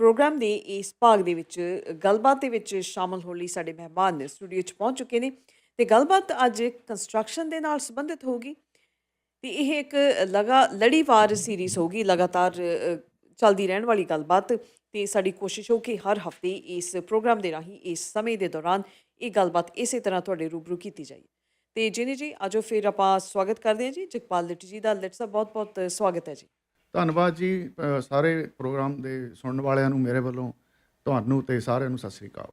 Programme ਦੇ ਇਸ ਭਾਗ ਦੇ ਵਿੱਚ, ਗੱਲਬਾਤ ਦੇ ਵਿੱਚ ਸ਼ਾਮਲ ਹੋਣ ਲਈ ਸਾਡੇ ਮਹਿਮਾਨ ਸਟੂਡੀਓ 'ਚ ਪਹੁੰਚ ਚੁੱਕੇ ਨੇ ਤੇ ਗੱਲਬਾਤ ਅੱਜ ਕੰਸਟਰਕਸ਼ਨ ਦੇ ਨਾਲ ਸੰਬੰਧਿਤ ਹੋਊਗੀ ਤੇ ਇਹ ਇੱਕ ਲਗਾ, ਲੜੀਵਾਰ ਸੀਰੀਜ਼ ਹੋਗੀ ਲਗਾਤਾਰ ਚੱਲਦੀ ਰਹਿਣ ਵਾਲੀ ਗੱਲਬਾਤ ਤੇ ਸਾਡੀ ਕੋਸ਼ਿਸ਼ ਹੋ ਕਿ ਹਰ ਹਫ਼ਤੇ ਇਸ ਪ੍ਰੋਗਰਾਮ ਦੇ ਰਾਹੀਂ ਇਸ ਸਮੇਂ ਦੇ ਦੌਰਾਨ ਇਹ ਗੱਲਬਾਤ ਇਸੇ ਤਰ੍ਹਾਂ ਤੁਹਾਡੇ ਰੂਬਰੂ ਕੀਤੀ ਜਾਏ। ਤੇ ਜਿਨੀ ਜੀ, ਆਜੋ ਫਿਰ ਆਪਾਂ ਸਵਾਗਤ ਕਰਦੇ ਹਾਂ ਜੀ। ਜਗਪਾਲ ਲਿਟ ਜੀ ਦਾ ਲਿਟ ਸਾਹਿਬ ਬਹੁਤ ਬਹੁਤ ਸਵਾਗਤ ਹੈ ਜੀ। ਧੰਨਵਾਦ ਜੀ ਸਾਰੇ ਪ੍ਰੋਗਰਾਮ ਦੇ ਸੁਣਨ ਵਾਲਿਆਂ ਨੂੰ ਮੇਰੇ ਵੱਲੋਂ ਤੁਹਾਨੂੰ ਤੇ ਸਾਰਿਆਂ ਨੂੰ ਸਤਿ ਸ੍ਰੀ ਅਕਾਲ।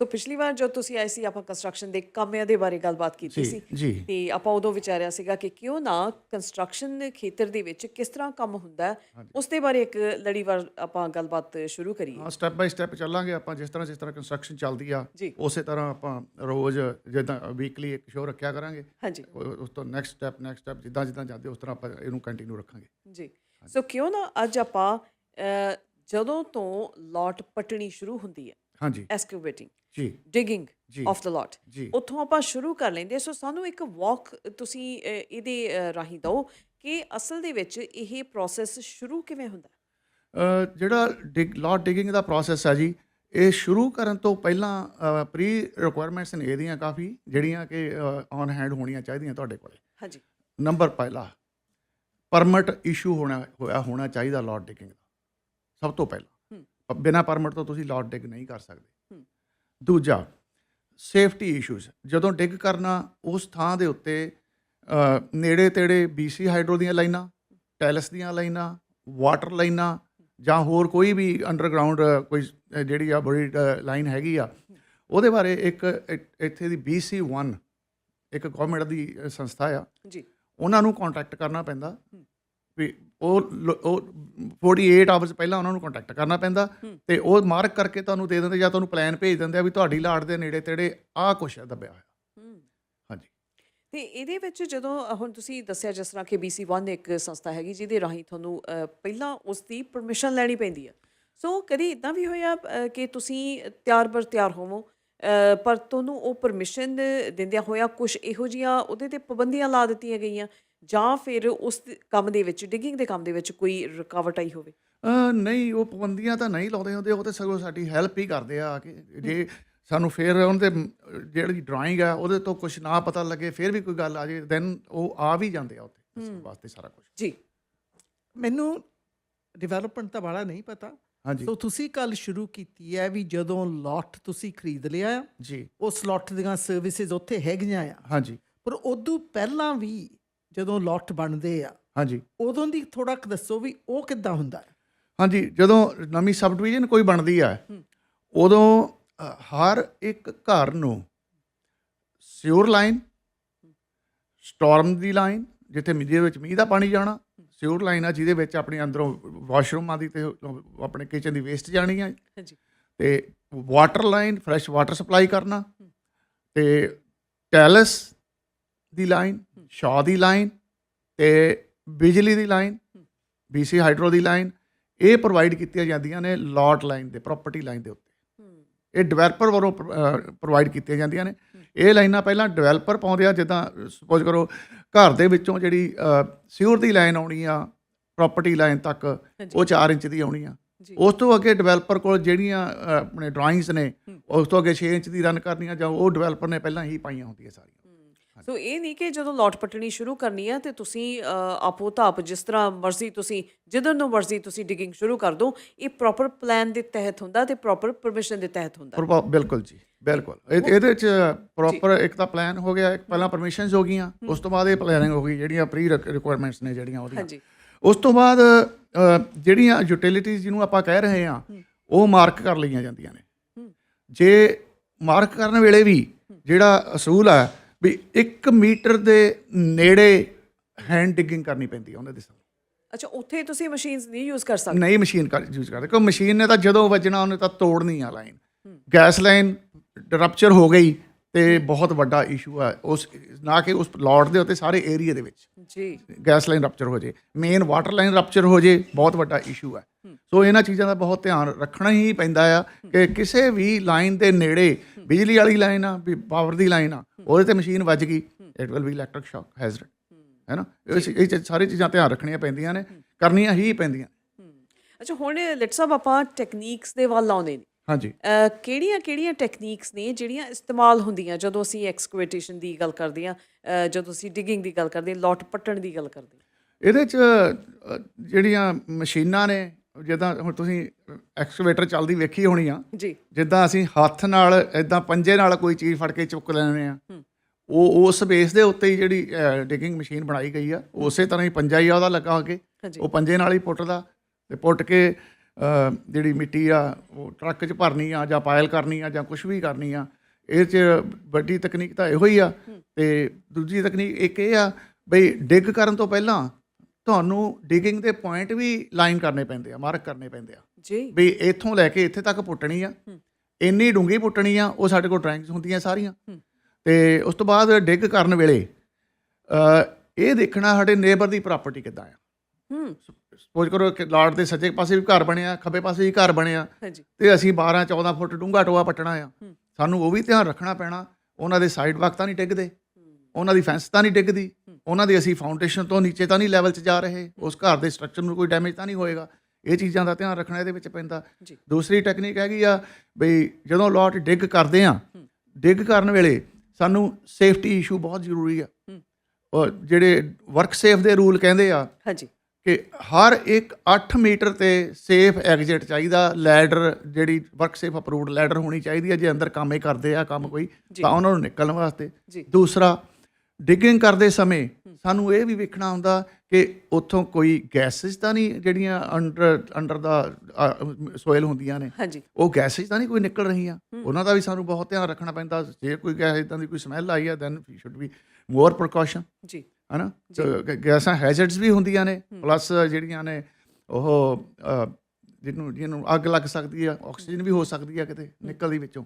ਸੋ ਪਿਛਲੀ ਵਾਰ ਜਦ ਤੁਸੀਂ ਆਏ ਸੀ ਆਪਾਂ ਕੰਸਟਰਕਸ਼ਨ ਦੇ ਕਾਮਿਆਂ ਦੇ ਬਾਰੇ ਗੱਲਬਾਤ ਕੀਤੀ ਜੀ, ਸੀ। ਜੀ। ਤੇ ਆਪਾਂ ਉਦੋਂ ਵਿਚਾਰਿਆ ਸੀਗਾ ਕਿ ਕਿਉਂ ਨਾ ਕੰਸਟਰਕਸ਼ਨ ਦੇ ਖੇਤਰ ਦੇ ਵਿੱਚ ਕਿਸ ਤਰ੍ਹਾਂ ਕੰਮ ਹੁੰਦਾ ਉਸ ਦੇ ਬਾਰੇ ਇੱਕ ਲੜੀਵਾਰ ਆਪਾਂ ਗੱਲਬਾਤ ਸ਼ੁਰੂ ਕਰੀਏ। ਹਾਂ ਸਟੈਪ ਬਾਈ ਸਟੈਪ ਚੱਲਾਂਗੇ ਆਪਾਂ ਜਿਸ ਤਰ੍ਹਾਂ ਜਿਸ ਤਰ੍ਹਾਂ ਕੰਸਟਰਕਸ਼ਨ ਚੱਲਦੀ ਆ ਜੀ। ਉਸੇ ਤਰ੍ਹਾਂ ਆਪਾਂ ਰੋਜ਼ ਜਿੱਦਾਂ ਵੀਕਲੀ ਇੱਕ ਸ਼ੋਅ ਰੱਖਿਆ ਕਰਾਂਗੇ। ਹਾਂਜੀ। ਉਸ ਤੋਂ ਨੈਕਸਟ ਸਟੈਪ ਨੈਕਸਟ ਸਟੈਪ ਜਿੱਦਾਂ ਜਿੱਦਾਂ ਜਾਂਦੇ ਉਸ ਤਰ੍ਹਾਂ ਆਪਾਂ ਇਹਨੂੰ ਕੰਟੀਨਿਊ ਰੱਖਾਂਗੇ। ਜੀ। ਸੋ ਕਿਉਂ ਨਾ ਅੱਜ ਆਪਾਂ ਜਦੋਂ ਤੋਂ ਲੋਟ ਪਟਣੀ ਸ਼ੁਰੂ ਹੁੰਦੀ ਹੈ ਹਾਂਜੀ ਐਕਸਕੇਵੇਟਿੰਗ ਜੀ ਡਿਗਿੰਗ ਜੀ। ਆਫ ਦ ਲੋਟ ਜੀ। ਉੱਥੋਂ ਆਪਾਂ ਸ਼ੁਰੂ ਕਰ ਲੈਂਦੇ ਸੋ ਸਾਨੂੰ ਇੱਕ ਵਾਕ ਤੁਸੀਂ ਇਹਦੇ ਰਾਹੀਂ ਦਿਓ ਕਿ ਅਸਲ ਦੇ ਵਿੱਚ ਇਹ ਪ੍ਰੋਸੈਸ ਸ਼ੁਰੂ ਕਿਵੇਂ ਹੁੰਦਾ ਹੈ? ਅ, ਜਿਹੜਾ ਡਿਗ ਲੋਟ ਡਿਗਿੰਗ ਦਾ ਪ੍ਰੋਸੈਸ ਹੈ ਜੀ ਇਹ ਸ਼ੁਰੂ ਕਰਨ ਤੋਂ ਪਹਿਲਾਂ ਪ੍ਰੀ ਰਿਕੁਆਇਰਮੈਂਟਸ ਨੇ ਇਹਦੀਆਂ ਕਾਫੀ ਜਿਹੜੀਆਂ ਕਿ ਔਨ ਹੈਂਡ ਹੋਣੀਆਂ ਚਾਹੀਦੀਆਂ ਤੁਹਾਡੇ ਕੋਲੇ ਹਾਂਜੀ ਨੰਬਰ ਪਹਿਲਾ ਪਰਮਿਟ ਇਸ਼ੂ ਹੋਣਾ ਹੋਇਆ ਹੋਣਾ ਚਾਹੀਦਾ ਲੋਟ ਡਿਗਿੰਗ ਦਾ। ਸਭ ਤੋਂ ਪਹਿਲਾਂ। ਬਿਨਾ ਪਰਮਿਟ ਤੋਂ ਤੁਸੀਂ ਲੋਟ ਡਿਗ ਨਹੀਂ ਕਰ ਸਕਦੇ। ਦੂਜਾ ਸੇਫਟੀ ਇਸ਼ੂਜ਼। ਜਦੋਂ ਡਿਗ ਕਰਨਾ ਉਸ ਥਾਂ ਦੇ ਉੱਤੇ ਨੇੜੇ ਤੇੜੇ BC ਹਾਈਡਰੋ ਦੀਆਂ ਲਾਈਨਾਂ ਟੈਲਸ ਦੀਆਂ ਲਾਈਨਾਂ ਵਾਟਰ ਲਾਈਨਾਂ ਜਾਂ ਹੋਰ ਕੋਈ ਵੀ ਅੰਡਰਗਰਾਉਂਡ ਕੋਈ ਜਿਹੜੀ ਆ ਬੜੀ ਲਾਈਨ ਹੈਗੀ ਆ ਉਹਦੇ ਬਾਰੇ ਇੱਕ ਇੱਥੇ ਦੀ BC1 ਇੱਕ ਗਵਰਨਮੈਂਟ ਦੀ ਸੰਸਥਾ ਆ। ਜੀ। ਉਹਨਾਂ ਨੂੰ ਕੰਟੈਕਟ ਕਰਨਾ ਪੈਂਦਾ। ਵੀ ਉਹ ਉਹ 48 ਆਵਰਸ ਪਹਿਲਾਂ ਉਹਨਾਂ ਨੂੰ ਕੰਟੈਕਟ ਕਰਨਾ ਪੈਂਦਾ ਤੇ ਉਹ ਮਾਰਕ ਕਰਕੇ ਤੁਹਾਨੂੰ ਦੇ ਦਿੰਦੇ ਜਾਂ ਤੁਹਾਨੂੰ ਪਲਾਨ ਭੇਜ ਦਿੰਦੇ ਆ ਵੀ ਤੁਹਾਡੀ ਲਾਟ ਦੇ ਨੇੜੇ ਤੇੜੇ ਆਹ ਕੁਛ ਹੈ ਦੱਬਿਆ ਹੋਇਆ। ਹਾਂਜੀ। ਤੇ ਇਹਦੇ ਵਿੱਚ ਜਦੋਂ ਹੁਣ ਤੁਸੀਂ ਦੱਸਿਆ ਜਿਸ ਤਰ੍ਹਾਂ ਕਿ BC1 ਇੱਕ ਸੰਸਥਾ ਹੈਗੀ ਜਿਹਦੇ ਰਾਹੀਂ ਤੁਹਾਨੂੰ ਪਹਿਲਾਂ ਉਸ ਦੀ ਪਰਮਿਸ਼ਨ ਲੈਣੀ ਪੈਂਦੀ ਹੈ ਸੋ ਕਦੀ ਇਦਾਂ ਵੀ ਹੋਇਆ ਕਿ ਤੁਸੀਂ ਤਿਆਰ ਬਰ ਤਿਆਰ ਹੋਵੋ ਪਰ ਤੁਹਾਨੂੰ ਉਹ ਪਰਮਿਸ਼ਨ ਦਿੰਦਿਆਂ ਹੋਇਆ ਕੁਝ ਇਹੋ ਜੀਆਂ ਉਹਦੇ ਤੇ ਪਾਬੰਦੀਆਂ ਲਾ ਦਿੱਤੀਆਂ ਗਈਆਂ ਜਾਂ ਫਿਰ ਉਸ ਦੇ ਕੰਮ ਦੇ ਵਿੱਚ ਡਿਗਿੰਗ ਦੇ ਕੰਮ ਦੇ ਵਿੱਚ ਕੋਈ ਰੁਕਾਵਟ ਆਈ ਹੋਵੇ? ਅ, ਨਹੀਂ ਉਹ ਪਾਬੰਦੀਆਂ ਤਾਂ ਨਹੀਂ ਲਾਉਂਦੇ ਹੁੰਦੇ ਉਹ ਤੇ ਸਗੋਂ ਸਾਡੀ ਹੈਲਪ ਹੀ ਕਰਦੇ ਆ ਕਿ ਜੇ ਸਾਨੂੰ ਫਿਰ ਉਹਨਾਂ ਦੇ ਜਿਹੜੀ ਡਰਾਇੰਗ ਆ ਉਹਦੇ ਤੋਂ ਕੁਝ ਨਾ ਪਤਾ ਲੱਗੇ ਫਿਰ ਵੀ ਕੋਈ ਗੱਲ ਆ ਜੇ ਦੈਨ ਉਹ ਆ ਵੀ ਜਾਂਦੇ ਆ ਉੱਥੇ ਵਾਸਤੇ ਸਾਰਾ ਕੁਝ ਜੀ। ਮੈਨੂੰ ਡਿਵੈਲਪਮੈਂਟ ਤਾਂ ਬਾਲਾ ਨਹੀਂ ਪਤਾ ਹਾਂਜੀ। ਸੋ ਤੁਸੀਂ ਕੱਲ ਸ਼ੁਰੂ ਕੀਤੀ ਹੈ ਵੀ ਜਦੋਂ ਲੋਟ ਤੁਸੀਂ ਖਰੀਦ ਲਿਆ ਆ, ਜੀ। ਉਸ ਲੋਟ ਦੀਆਂ ਸਰਵਿਸਿਜ਼ ਉੱਥੇ ਹੈਗੀਆਂ ਆ। ਹਾਂਜੀ। ਪਰ ਉਦੋਂ ਪਹਿਲਾਂ ਵੀ ਜਦੋਂ ਲੋਟ ਬਣਦੇ ਆ ਹਾਂਜੀ। ਉਦੋਂ ਦੀ ਥੋੜਾ ਕੁ ਦੱਸੋ ਵੀ ਉਹ ਕਿੱਦਾਂ ਹੁੰਦਾ ਹੈ? ਹਾਂਜੀ ਜਦੋਂ ਨਵੀਂ ਸਬ ਡਿਵੀਜ਼ਨ ਕੋਈ ਬਣਦੀ ਆ ਉਦੋਂ ਅ, ਹਰ ਇੱਕ ਘਰ ਨੂੰ ਸਿਉਰ ਲਾਈਨ ਸਟਾਰਮ ਦੀ ਲਾਈਨ ਜਿੱਥੇ ਮੀਂਹ ਦੇ ਵਿੱਚ ਮੀਂਹ ਦਾ ਪਾਣੀ ਜਾਣਾ ਸਿਉਰ ਲਾਈਨ ਆ ਜਿਹਦੇ ਵਿੱਚ ਆਪਣੇ ਅੰਦਰੋਂ ਵਾਸ਼ਰੂਮਾਂ ਦੀ ਤੇ ਆਪਣੇ ਕਿਚਨ ਦੀ ਵੇਸਟ ਜਾਣੀ ਆ। ਹਾਂਜੀ। ਤੇ water line fresh water supply ਕਰਨਾ। ਤੇ ਟੈਲਸ ਦੀ ਲਾਈਨ ਸ਼ਾਹ ਦੀ ਲਾਈਨ ਤੇ ਬਿਜਲੀ ਦੀ ਲਾਈਨ BC ਹਾਈਡਰੋ ਦੀ ਲਾਈਨ ਇਹ ਪ੍ਰੋਵਾਈਡ ਕੀਤੀਆਂ ਜਾਂਦੀਆਂ ਨੇ ਲਾਟ ਲਾਈਨ ਦੇ ਪ੍ਰਾਪਰਟੀ ਲਾਈਨ ਦੇ ਉੱਤੇ। ਇਹ ਡਿਵੈਲਪਰ ਵੱਲੋਂ ਪ੍ਰੋਵਾਈਡ ਕੀਤੀਆਂ ਜਾਂਦੀਆਂ ਨੇ। ਇਹ ਲਾਈਨਾਂ ਪਹਿਲਾਂ ਡਿਵੈਲਪਰ ਪਾਉਂਦੇ ਆ ਜਿੱਦਾਂ ਸਪੋਜ਼ ਕਰੋ ਘਰ ਦੇ ਵਿੱਚੋਂ ਜਿਹੜੀ ਸਿਉਰ ਦੀ ਲਾਈਨ ਆਉਣੀ ਆ ਪ੍ਰਾਪਰਟੀ ਲਾਈਨ ਤੱਕ ਉਹ 4 ਇੰਚ ਦੀ ਆਉਣੀ ਆ। ਉਸ ਤੋਂ ਅੱਗੇ ਡਿਵੈਲਪਰ ਕੋਲ ਜਿਹੜੀਆਂ ਆਪਣੇ ਡਰਾਇੰਗਸ ਨੇ ਉਸ ਤੋਂ ਅੱਗੇ 6 ਇੰਚ ਦੀ ਰਨ ਕਰਨੀਆਂ ਜਾਂ ਉਹ ਡਿਵੈਲਪਰ ਨੇ ਪਹਿਲਾਂ ਹੀ ਪਾਈਆਂ ਹੁੰਦੀਆਂ ਸਾਰੀਆਂ। ਸੋ ਇਹ ਨਹੀਂ ਕਿ ਜਦੋਂ ਲੋਟ ਪਟਣੀ ਸ਼ੁਰੂ ਕਰਨੀ ਹੈ ਤੇ ਤੁਸੀਂ ਆਪੋ ਤਾਪ ਜਿਸ ਤਰ੍ਹਾਂ ਮਰਜ਼ੀ ਤੁਸੀਂ ਜਿੱਧਰ ਨੂੰ ਮਰਜ਼ੀ ਤੁਸੀਂ ਡਿਗਿੰਗ ਸ਼ੁਰੂ ਕਰ ਦਿਓ ਇਹ ਪ੍ਰੋਪਰ ਪਲਾਨ ਦੇ ਤਹਿਤ ਹੁੰਦਾ ਤੇ ਪ੍ਰੋਪਰ ਪਰਮਿਸ਼ਨ ਦੇ ਤਹਿਤ ਹੁੰਦਾ। ਬਿਲਕੁਲ ਜੀ ਬਿਲਕੁਲ। ਇਹ- ਇਹਦੇ ਵਿੱਚ ਪ੍ਰੋਪਰ ਇੱਕ ਤਾਂ ਪਲਾਨ ਹੋ ਗਿਆ ਇੱਕ ਪਹਿਲਾਂ ਪਰਮਿਸ਼ਨਸ ਹੋ ਗਈਆਂ ਉਸ ਤੋਂ ਬਾਅਦ ਇਹ ਪਲੈਨਿੰਗ ਹੋ ਗਈ ਜਿਹੜੀਆਂ ਪ੍ਰੀ ਰਿਕੁਆਇਰਮੈਂਟਸ ਨੇ ਜਿਹੜੀਆਂ ਉਹਦੀਆਂ। ਹਾਂਜੀ। ਉਸ ਤੋਂ ਬਾਅਦ ਜਿਹੜੀਆਂ ਯੂਟਿਲਿਟੀਜ਼ ਜਿਹਨੂੰ ਆਪਾਂ ਕਹਿ ਰਹੇ ਹਾਂ ਉਹ ਮਾਰਕ ਕਰ ਲਈਆਂ ਜਾਂਦੀਆਂ ਨੇ। ਜੇ ਮਾਰਕ ਕਰਨ ਵੇਲੇ ਵੀ ਜਿਹੜਾ ਅਸੂਲ ਹੈ ਵੀ 1 ਮੀਟਰ ਦੇ ਨੇੜੇ ਹੈਂਡ ਡਿਗਿੰਗ ਕਰਨੀ ਪੈਂਦੀ ਹੈ ਉਹਨਾਂ ਦੇ ਸਾਹਮਣੇ। ਅੱਛਾ ਉੱਥੇ ਤੁਸੀਂ ਮਸ਼ੀਨਸ ਨਹੀਂ ਯੂਜ਼ ਕਰ ਸਕਦੇ? ਨਹੀਂ ਮਸ਼ੀਨ ਕਰ ਯੂਜ਼ ਕਰਦੇ। ਕਿਉਂ ਮਸ਼ੀਨ ਨੇ ਤਾਂ ਜਦੋਂ ਵੱਜਣਾ ਉਹਨੇ ਤਾਂ ਤੋੜਨੀ ਆ ਲਾਈਨ ਗੈਸ ਲਾਈਨ ਰਪਚਰ ਹੋ ਗਈ ਤੇ ਬਹੁਤ ਵੱਡਾ ਇਸ਼ੂ ਹੈ ਉਸ ਨਾ ਕਿ ਉਸ ਲੋਟ ਦੇ ਉੱਤੇ ਸਾਰੇ ਏਰੀਆ ਦੇ ਵਿੱਚ। ਜੀ। ਗੈਸ ਲਾਈਨ ਰਪਚਰ ਹੋ ਜੇ। ਮੇਨ ਵਾਟਰ ਲਾਈਨ ਰਪਚਰ ਹੋ ਜੇ ਬਹੁਤ ਵੱਡਾ ਇਸ਼ੂ ਹੈ ਸੋ ਇਹਨਾਂ ਚੀਜ਼ਾਂ ਦਾ ਬਹੁਤ ਧਿਆਨ ਰੱਖਣਾ ਹੀ ਪੈਂਦਾ ਆ ਕਿ ਕਿਸੇ ਵੀ ਲਾਈਨ ਦੇ ਨੇੜੇ ਬਿਜਲੀ ਵਾਲੀ ਲਾਈਨ ਆ ਵੀ ਪਾਵਰ ਦੀ ਲਾਈਨ ਆ ਉਹਦੇ ਤੇ ਮਸ਼ੀਨ ਵੱਜ ਗਈ it will be electric shock hazard ਹੈ ਨਾ ਇਹ ਸਾਰੀ ਚੀਜ਼ਾਂ ਧਿਆਨ ਰੱਖਣੀਆਂ ਪੈਂਦੀਆਂ ਨੇ ਕਰਨੀਆਂ ਹੀ ਪੈਂਦੀਆਂ। ਅੱਛਾ ਹੁਣ ਲੈਟ ਸਾਹਿਬ ਆਪਾਂ ਟੈਕਨੀਕਸ ਦੇ ਵੱਲ ਆਉਂਦੇ ਨੇ। ਹਾਂਜੀ। ਕਿਹੜੀਆਂ ਕਿਹੜੀਆਂ ਟੈਕਨੀਕਸ ਨੇ ਜਿਹੜੀਆਂ ਇਸਤੇਮਾਲ ਹੁੰਦੀਆਂ ਜਦੋਂ ਅਸੀਂ ਐਕਸਕਵੇਟੇਸ਼ਨ ਦੀ ਗੱਲ ਕਰਦੇ ਅਹ ਜਦੋਂ ਅਸੀਂ ਡਿਗਿੰਗ ਦੀ ਗੱਲ ਕਰਦੇ ਹਾਂ ਲੋਟ ਪੱਟਣ ਦੀ ਗੱਲ ਕਰਦੇ ਇਹਦੇ ਚ ਜਿਹੜੀਆਂ ਮਸ਼ੀਨਾਂ ਨੇ ਜਿੱਦਾਂ ਹੁਣ ਤੁਸੀਂ ਐਕਸਕੇਵੇਟਰ ਚੱਲਦੀ ਵੇਖੀ ਹੋਣੀ ਆ ਜੀ। ਜਿੱਦਾਂ ਅਸੀਂ ਹੱਥ ਨਾਲ ਇਦਾਂ ਪੰਜੇ ਨਾਲ ਕੋਈ ਚੀਜ਼ ਫੜ ਕੇ ਚੁੱਕ ਲੈਂਦੇ ਆ। ਉਹ ਉਸ ਬੇਸ ਦੇ ਉੱਤੇ ਹੀ ਜਿਹੜੀ ਡਿਗਿੰਗ ਮਸ਼ੀਨ ਬਣਾਈ ਗਈ ਆ ਉਸੇ ਤਰ੍ਹਾਂ ਹੀ ਪੰਜਾ ਹੀ ਆ ਉਹਦਾ ਲੱਗਾ ਕੇ ਉਹ ਪੰਜੇ ਨਾਲ ਹੀ ਪੁੱਟਦਾ ਤੇ ਪੁੱਟ ਕੇ ਜਿਹੜੀ ਮਿੱਟੀ ਆ ਉਹ ਟਰੱਕ 'ਚ ਭਰਨੀ ਆ ਜਾਂ ਪਾਇਲ ਕਰਨੀ ਆ ਜਾਂ ਕੁਝ ਵੀ ਕਰਨੀ ਆ ਇਹ 'ਚ ਵੱਡੀ ਤਕਨੀਕ ਤਾਂ ਇਹੋ ਹੀ ਆ। ਤੇ ਦੂਜੀ ਤਕਨੀਕ ਇੱਕ ਇਹ ਆ ਬਈ ਡਿਗ ਕਰਨ ਤੋਂ ਪਹਿਲਾਂ ਤੁਹਾਨੂੰ ਡਿਗਿੰਗ ਦੇ ਪੁਆਇੰਟ ਵੀ ਲਾਈਨ ਕਰਨੇ ਪੈਂਦੇ ਆ ਮਾਰਕ ਕਰਨੇ ਪੈਂਦੇ ਆ। ਜੀ। ਵੀ ਇੱਥੋਂ ਲੈ ਕੇ ਇੱਥੇ ਤੱਕ ਪੁੱਟਣੀ ਆ। ਇੰਨੀ ਡੂੰਘੀ ਪੁੱਟਣੀ ਆ ਉਹ ਸਾਡੇ ਕੋਲ ਡਰਾਇੰਗਸ ਹੁੰਦੀਆਂ ਸਾਰੀਆਂ। ਤੇ ਉਸ ਤੋਂ ਬਾਅਦ ਡਿਗ ਕਰਨ ਵੇਲੇ ਅ, ਇਹ ਦੇਖਣਾ ਸਾਡੇ ਨੇਬਰ ਦੀ ਪ੍ਰਾਪਰਟੀ ਕਿੱਦਾਂ ਆ। ਹੂੰ। ਸਪੋਜ਼ ਕਰੋ ਕਿ ਲਾਟ ਦੇ ਸੱਜੇ ਪਾਸੇ ਵੀ ਘਰ ਬਣਿਆ ਖੱਬੇ ਪਾਸੇ ਵੀ ਘਰ ਬਣਿਆ। ਤੇ ਅਸੀਂ 12 14 ਫੁੱਟ ਡੂੰਘਾ ਟੋਆ ਪੱਟਣਾ ਆ। ਸਾਨੂੰ ਉਹ ਵੀ ਧਿਆਨ ਰੱਖਣਾ ਪੈਣਾ ਉਹਨਾਂ ਦੇ ਸਾਈਡ ਵਾਕ ਤਾਂ ਨਹੀਂ ਡਿੱਗਦੇ। ਉਹਨਾਂ ਦੀ ਫੈਂਸ ਤਾਂ ਨਹੀਂ ਡਿੱਗਦੀ। ਉਹਨਾਂ ਦੀ ਅਸੀਂ ਫਾਊਂਡੇਸ਼ਨ ਤੋਂ ਨੀਚੇ ਤਾਂ ਨਹੀਂ ਲੈਵਲ 'ਚ ਜਾ ਰਹੇ ਉਸ ਘਰ ਦੇ ਸਟਰਕਚਰ ਨੂੰ ਕੋਈ ਡੈਮੇਜ ਤਾਂ ਨਹੀਂ ਹੋਏਗਾ। ਇਹ ਚੀਜ਼ਾਂ ਦਾ ਧਿਆਨ ਰੱਖਣਾ ਇਹਦੇ ਵਿੱਚ ਪੈਂਦਾ। ਦੂਸਰੀ ਟੈਕਨੀਕ ਹੈਗੀ ਆ ਬਈ ਜਦੋਂ ਲੋਟ ਡਿੱਗ ਕਰਦੇ ਆ ਡਿੱਗ ਕਰਨ ਵੇਲੇ ਸਾਨੂੰ ਸੇਫਟੀ ਇਸ਼ੂ ਬਹੁਤ ਜ਼ਰੂਰੀ ਆ। ਔਰ ਜਿਹੜੇ ਵਰਕ ਸੇਫ ਦੇ ਰੂਲ ਕਹਿੰਦੇ ਆ ਹਾਂਜੀ। ਕਿ ਹਰ ਇੱਕ 8 ਮੀਟਰ ਤੇ ਸੇਫ ਐਗਜ਼ਿਟ ਚਾਹੀਦਾ ਲੈਡਰ ਜਿਹੜੀ ਵਰਕ ਸੇਫ ਅਪਰੂਵਡ ਲੈਡਰ ਹੋਣੀ ਚਾਹੀਦੀ ਹੈ ਜੇ ਅੰਦਰ ਕੰਮ ਹੀ ਕਰਦੇ ਆ ਕੰਮ ਕੋਈ ਤਾਂ ਉਹਨਾਂ ਨੂੰ ਨਿਕਲਣ ਵਾਸਤੇ। ਦੂਸਰਾ ਡਿਗਿੰਗ ਕਰਦੇ ਸਮੇਂ ਸਾਨੂੰ ਇਹ ਵੀ ਵੇਖਣਾ ਹੁੰਦਾ ਕਿ ਉੱਥੋਂ ਕੋਈ ਗੈਸਸ ਤਾਂ ਨਹੀਂ ਜਿਹੜੀਆਂ ਅੰਡਰ ਅੰਡਰ ਦਾ ਸੋਇਲ ਹੁੰਦੀਆਂ ਨੇ। ਉਹ ਗੈਸਸ ਤਾਂ ਨਹੀਂ ਕੋਈ ਨਿਕਲ ਰਹੀਆਂ। ਉਹਨਾਂ ਦਾ ਵੀ ਸਾਨੂੰ ਬਹੁਤ ਧਿਆਨ ਰੱਖਣਾ ਪੈਂਦਾ। ਜੇ ਕੋਈ ਗੈਸ ਇਦਾਂ ਦੀ ਕੋਈ ਸਮੈਲ ਆਈ ਹੈ then we should be more precaution ਜੀ। ਹਨਾ? ਗੈਸਾਂ ਹੈਜ਼ਰਡਸ ਵੀ ਹੁੰਦੀਆਂ ਨੇ ਪਲੱਸ ਜਿਹੜੀਆਂ ਨੇ ਉਹ ਜਿਹਨੂੰ ਜਿਹਨੂੰ ਅੱਗ ਲੱਗ ਸਕਦੀ ਆ ਆਕਸੀਜਨ ਵੀ ਹੋ ਸਕਦੀ ਆ ਕਿਤੇ ਨਿਕਲਦੀ ਵਿੱਚੋਂ।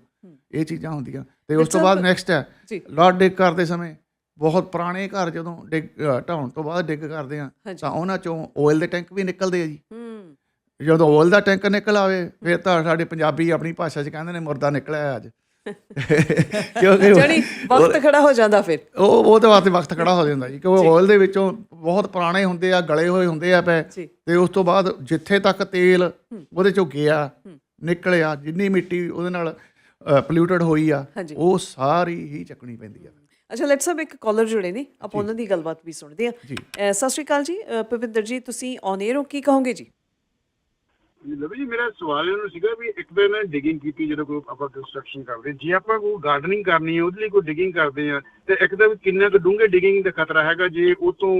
ਇਹ ਚੀਜ਼ਾਂ ਹੁੰਦੀਆਂ। ਤੇ ਉਸ ਤੋਂ ਬਾਅਦ ਨੈਕਸਟ ਹੈ। ਲਾਟ ਡਿਗ ਕਰਦੇ ਸਮੇਂ ਬਹੁਤ ਪੁਰਾਣੇ ਘਰ ਜਦੋਂ ਡਿਗ ਢਾਉਣ ਤੋਂ ਬਾਅਦ ਡਿਗ ਕਰਦੇ ਆ। ਤਾਂ ਉਹਨਾਂ ਚੋਂ ਆਇਲ ਦੇ ਟੈਂਕ ਵੀ ਨਿਕਲਦੇ ਆ ਜੀ। ਹੂੰ। ਜਦੋਂ ਆਇਲ ਦਾ ਟੈਂਕ ਨਿਕਲ ਆਵੇ ਫਿਰ ਤਾਂ ਸਾਡੇ ਪੰਜਾਬੀ ਆਪਣੀ ਭਾਸ਼ਾ 'ਚ ਕਹਿੰਦੇ ਨੇ ਮੁਰਦਾ ਨਿਕਲਿਆ ਅੱਜ। ਕਿਉਂਕਿ ਉਹ- ਜਾਨੀ ਵਕਤ ਖੜਾ ਹੋ ਜਾਂਦਾ ਫਿਰ। ਉਹ ਉਹਦੇ ਵਾਸਤੇ ਵਕਤ ਖੜਾ ਹੋ ਜਾਂਦਾ ਜੀ ਕਿਉਂਕਿ ਆਇਲ ਦੇ ਵਿੱਚੋਂ ਬਹੁਤ ਪੁਰਾਣੇ ਹੁੰਦੇ ਆ ਗਲੇ ਹੋਏ ਹੁੰਦੇ ਆ ਜੀ। ਤੇ ਉਸ ਤੋਂ ਬਾਅਦ ਜਿੱਥੇ ਤੱਕ ਤੇਲ ਉਹਦੇ ਚੋਂ ਗਿਆ ਨਿਕਲਿਆ ਜਿੰਨੀ ਮਿੱਟੀ ਉਹਦੇ ਨਾਲ ਪੋਲਿਊਟਡ ਹੋਈ ਆ। ਉਹ ਸਾਰੀ ਹੀ ਚੱਕਣੀ ਪੈਂਦੀ ਆ। ਅੱਛਾ ਲੈਟਸ ਸਭ ਇੱਕ ਕਾਲਰ ਜੁੜੇ ਨੇ ਆਪਾਂ ਉਹਨਾਂ ਦੀ ਗੱਲਬਾਤ ਵੀ ਸੁਣਦੇ। ਅਹ ਸਤਿ ਸ਼੍ਰੀ ਅਕਾਲ ਜੀ ਅਹ ਭੁਪਿੰਦਰ ਜੀ ਤੁਸੀਂ ਔਨ 에ਅਰ ਹੋ ਕੀ ਕਹੋਗੇ ਜੀ? ਲਵੀ ਜੀ ਮੇਰਾ ਸਵਾਲ ਇਹਨਾਂ ਨੂੰ ਸੀਗਾ ਵੀ ਇੱਕ ਇਹਨਾਂ ਡਿਗਿੰਗ ਕੀਤੀ ਜਦੋਂ ਕੋਈ ਆਪਾਂ ਕੰਸਟਰਕਸ਼ਨ ਕਰਦੇ ਜੇ ਆਪਾਂ ਕੋਈ ਗਾਰਡਨਿੰਗ ਕਰਨੀ ਹੈ ਉਹਦੇ ਲਈ ਕੋਈ ਡਿਗਿੰਗ ਕਰਦੇ ਆ ਤੇ ਇੱਕ ਤਾਂ ਵੀ ਕਿੰਨਾ ਕੁ ਡੂੰਘੇ ਡਿਗਿੰਗ ਦਾ ਖਤਰਾ ਹੈਗਾ ਜੇ ਉਹ ਤੋਂ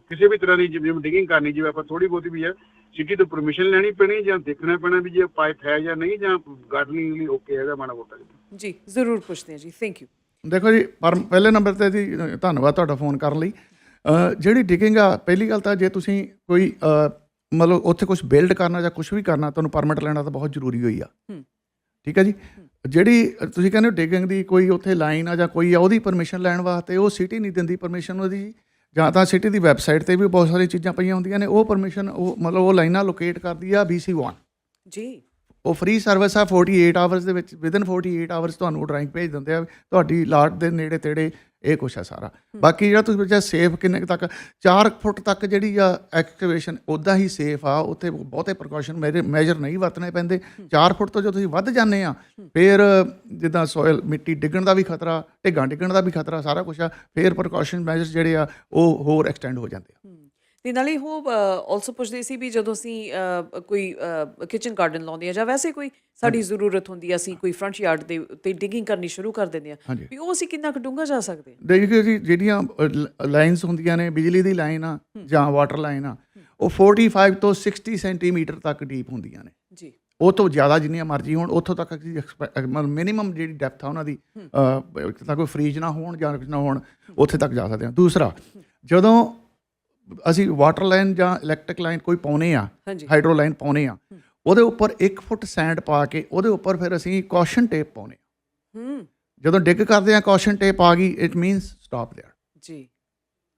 ਕਿਸੇ ਵੀ ਤਰ੍ਹਾਂ ਦੀ ਜਿਵੇਂ ਡਿਗਿੰਗ ਕਰਨੀ ਜਿਵੇਂ ਆਪਾਂ ਥੋੜੀ ਬਹੁਤੀ ਵੀ ਹੈ ਸਿਟੀ ਤੋਂ ਪਰਮਿਸ਼ਨ ਲੈਣੀ ਪੈਣੀ ਜਾਂ ਦੇਖਣਾ ਪੈਣਾ ਵੀ ਜੇ ਪਾਈਪ ਹੈ ਜਾਂ ਨਹੀਂ ਜਾਂ ਗਾਰਡਨਿੰਗ ਲਈ ਓਕੇ ਹੈਗਾ ਮਾੜਾ ਮੋਟਾ। ਜੀ ਜੀ ਜ਼ਰੂਰ ਪੁੱਛਦੇ ਹਾਂ ਜੀ ਥੈਂਕ ਯੂ ਦੇਖੋ ਜੀ ਪਰ ਪਹਿਲੇ ਨੰਬਰ ਤੇ ਜੀ ਧੰਨਵਾਦ ਤੁਹਾਡਾ ਫੋਨ ਕਰਨ ਲਈ। ਜਿਹੜੀ ਡਿਗਿੰਗ ਆ ਪਹਿਲੀ ਗੱਲ ਤਾਂ ਜੇ ਤੁਸੀਂ ਕੋਈ ਮਤਲਬ ਉੱਥੇ ਕੁਝ ਬਿਲਡ ਕਰਨਾ ਜਾਂ ਕੁਝ ਵੀ ਕਰਨਾ ਤੁਹਾਨੂੰ ਪਰਮਿਟ ਲੈਣਾ ਤਾਂ ਬਹੁਤ ਜ਼ਰੂਰੀ ਹੋਈ ਆ। ਠੀਕ ਹੈ ਜੀ? ਜਿਹੜੀ ਤੁਸੀਂ ਕਹਿੰਦੇ ਹੋ ਡਿਗਿੰਗ ਦੀ ਕੋਈ ਉੱਥੇ ਲਾਈਨ ਆ ਜਾਂ ਕੋਈ ਆ ਉਹਦੀ ਪਰਮਿਸ਼ਨ ਲੈਣ ਵਾਸਤੇ ਉਹ ਸਿਟੀ ਨਹੀਂ ਦਿੰਦੀ ਪਰਮਿਸ਼ਨ ਉਹਦੀ। ਜਾਂ ਤਾਂ ਸਿਟੀ ਦੀ ਵੈਬਸਾਈਟ ਤੇ ਵੀ ਬਹੁਤ ਸਾਰੀਆਂ ਚੀਜ਼ਾਂ ਪਈਆਂ ਹੁੰਦੀਆਂ ਨੇ ਉਹ ਪਰਮਿਸ਼ਨ ਉਹ ਮਤਲਬ ਉਹ ਲਾਈਨਾਂ ਲੋਕੇਟ ਕਰਦੀ ਆ BC1 ਜੀ। ਉਹ ਫ੍ਰੀ ਸਰਵਿਸ ਆ 48 ਆਵਰਸ ਦੇ ਵਿੱਚ ਵਿਦਨ 48 ਆਵਰਸ ਤੁਹਾਨੂੰ ਡਰਾਇੰਗ ਭੇਜ ਦਿੰਦੇ ਆ ਤੁਹਾਡੀ ਲਾਟ ਦੇ ਨੇੜੇ ਤੇੜੇ ਇਹ ਕੁਛ ਆ ਸਾਰਾ। ਬਾਕੀ ਜਿਹੜਾ ਤੁਸੀਂ ਬੱਚਾ ਸੇਫ ਕਿੰਨੇ ਤੱਕ 4 ਫੁੱਟ ਤੱਕ ਜਿਹੜੀ ਆ ਐਕਟੀਵੇਸ਼ਨ ਉਦਾਂ ਹੀ ਸੇਫ ਆ ਉੱਥੇ ਬਹੁਤੇ ਪ੍ਰੀਕਾਸ਼ਨ ਮੈਜਰ ਨਹੀਂ ਵਰਤਣੇ ਪੈਂਦੇ। 4 ਫੁੱਟ ਤੋਂ ਜੋ ਤੁਸੀਂ ਵੱਧ ਜਾਂਦੇ ਆ ਫਿਰ ਜਿੱਦਾਂ ਸੋਇਲ ਮਿੱਟੀ ਡਿੱਗਣ ਦਾ ਵੀ ਖਤਰਾ ਢਿੱਗਾਂ ਡਿੱਗਣ ਦਾ ਵੀ ਖਤਰਾ ਸਾਰਾ ਕੁਝ ਆ ਫਿਰ ਪ੍ਰੀਕਾਸ਼ਨ ਮੈਜਰ ਜਿਹੜੇ ਆ ਉਹ ਹੋਰ ਐਕਸਟੈਂਡ ਹੋ ਜਾਂਦੇ ਆ। ਤੇ ਨਾਲੇ ਉਹ ਆਲਸੋ ਪੁੱਛਦੇ ਸੀ ਵੀ ਜਦੋਂ ਅਸੀਂ ਕੋਈ ਕਿਚਨ ਗਾਰਡਨ ਲਾਉਂਦੇ ਆ ਜਾਂ ਵੈਸੇ ਕੋਈ ਸਾਡੀ ਜ਼ਰੂਰਤ ਹੁੰਦੀ ਆ ਅਸੀਂ ਕੋਈ ਫਰੰਟ ਯਾਰਡ ਦੇ ਉੱਤੇ ਡਿਗਿੰਗ ਕਰਨੀ ਸ਼ੁਰੂ ਕਰ ਦਿੰਦੇ ਆ। ਵੀ ਉਹ ਅਸੀਂ ਕਿੰਨਾ ਕੁ ਡੂੰਘਾ ਜਾ ਸਕਦੇ ਦੇਖੋ ਜੀ ਜਿਹੜੀਆਂ ਲਾਈਨਸ ਹੁੰਦੀਆਂ ਨੇ ਬਿਜਲੀ ਦੀ ਲਾਈਨ ਆ ਜਾਂ ਵਾਟਰ ਲਾਈਨ ਆ ਉਹ 45 ਤੋਂ 60 ਸੈਂਟੀਮੀਟਰ ਤੱਕ ਡੀਪ ਹੁੰਦੀਆਂ ਨੇ। ਜੀ। ਉਹ ਤੋਂ ਜ਼ਿਆਦਾ ਜਿੰਨੀਆਂ ਮਰਜ਼ੀ ਹੋਣ ਉੱਥੋਂ ਤੱਕ ਅਸੀਂ ਮਿਨੀਮਮ ਜਿਹੜੀ ਡੈਪਥ ਆ ਉਹਨਾਂ ਦੀ ਤਾਂ ਕੋਈ ਫ੍ਰੀਜ ਨਾ ਹੋਣ ਜਾਂ ਨਾ ਹੋਣ ਉੱਥੇ ਤੱਕ ਜਾ ਸਕਦੇ ਹਾਂ। ਦੂਸਰਾ ਜਦੋਂ ਅਸੀਂ ਵਾਟਰ ਲਾਈਨ ਜਾਂ ਇਲੈਕਟ੍ਰਿਕ ਲਾਈਨ ਕੋਈ ਪਾਉਨੇ ਆ ਹਾਂਜੀ ਹਾਈਡਰੋ ਲਾਈਨ ਪਾਉਨੇ ਆ ਉਹਦੇ ਉੱਪਰ 1 ਫੁੱਟ ਸੈਂਡ ਪਾ ਕੇ ਉਹਦੇ ਉੱਪਰ ਫਿਰ ਅਸੀਂ ਕੌਸ਼ਨ ਟੇਪ ਪਾਉਨੇ ਆ ਹੂੰ ਜਦੋਂ ਡਿੱਗ ਕਰਦੇ ਆ ਕੌਸ਼ਨ ਟੇਪ ਆ ਗਈ ਇਟ ਮੀਨਸ ਸਟਾਪ देयर ਜੀ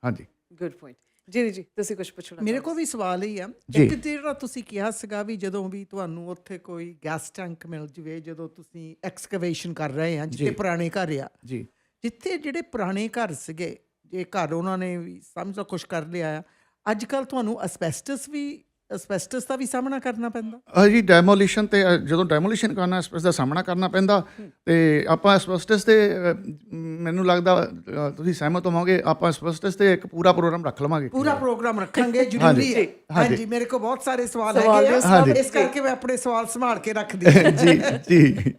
ਹਾਂਜੀ ਗੁੱਡ ਪੁਆਇੰਟ ਜੀ ਜੀ ਤੁਸੀਂ ਕੁਝ ਪੁੱਛਣਾ ਮੇਰੇ ਕੋਲ ਵੀ ਸਵਾਲ ਹੀ ਆ ਜੀ। ਇੱਕ ਜਿਹੜਾ ਤੁਸੀਂ ਕਿਹਾ ਸੀਗਾ ਵੀ ਜਦੋਂ ਵੀ ਤੁਹਾਨੂੰ ਉੱਥੇ ਕੋਈ ਗੈਸ ਟੈਂਕ ਮਿਲ ਜਵੇ ਜਦੋਂ ਤੁਸੀਂ ਐਕਸਕੇਵੇਸ਼ਨ ਕਰ ਰਹੇ ਆ ਜਿੱਥੇ ਜੀ। ਪੁਰਾਣੇ ਘਰ ਆ ਜੀ ਜਿੱਥੇ ਜਿਹੜੇ ਪੁਰਾਣੇ ਘਰ ਸੀਗੇ ਜੇ ਘਰ ਉਹਨਾਂ ਨੇ ਵੀ ਸਮਝੋ ਕੁਝ ਕਰ ਲਿਆ ਆ। ਅੱਜ ਕੱਲ ਤੁਹਾਨੂੰ ਅਸਬੈਸਟਸ ਵੀ ਐਸਬੈਸਟਸ ਦਾ ਵੀ ਸਾਹਮਣਾ ਕਰਨਾ ਪੈਂਦਾ? ਹਾਂਜੀ ਡੈਮੋਲੀਸ਼ਨ ਤੇ ਅ, ਜਦੋਂ ਡੈਮੋਲੀਸ਼ਨ ਕਰਨਾ ਇਸ ਦਾ ਸਾਹਮਣਾ ਕਰਨਾ ਪੈਂਦਾ ਤੇ ਆਪਾਂ ਐਸਬੈਸਟਸ ਤੇ ਅ, ਮੈਨੂੰ ਲੱਗਦਾ ਅ, ਤੁਸੀਂ ਸਹਿਮਤ ਹੋਵੋਗੇ ਆਪਾਂ ਐਸਬੈਸਟਸ ਤੇ ਇੱਕ ਪੂਰਾ ਪ੍ਰੋਗਰਾਮ ਰੱਖ ਲਵਾਂਗੇ। ਪੂਰਾ ਪ੍ਰੋਗਰਾਮ ਰੱਖਾਂਗੇ ਜ਼ਰੂਰੀ ਹੈ। ਹਾਂਜੀ। ਮੇਰੇ ਕੋਲ ਬਹੁਤ ਸਾਰੇ ਸਵਾਲ ਸਵਾਲ ਹੈਗੇ ਆ। ਹਾਂਜੀ। ਇਸ ਕਰਕੇ ਮੈਂ ਆਪਣੇ ਸਵਾਲ ਸੰਭਾਲ ਕੇ ਰੱਖਦੀ ਹਾਂ। ਜੀ ਜੀ।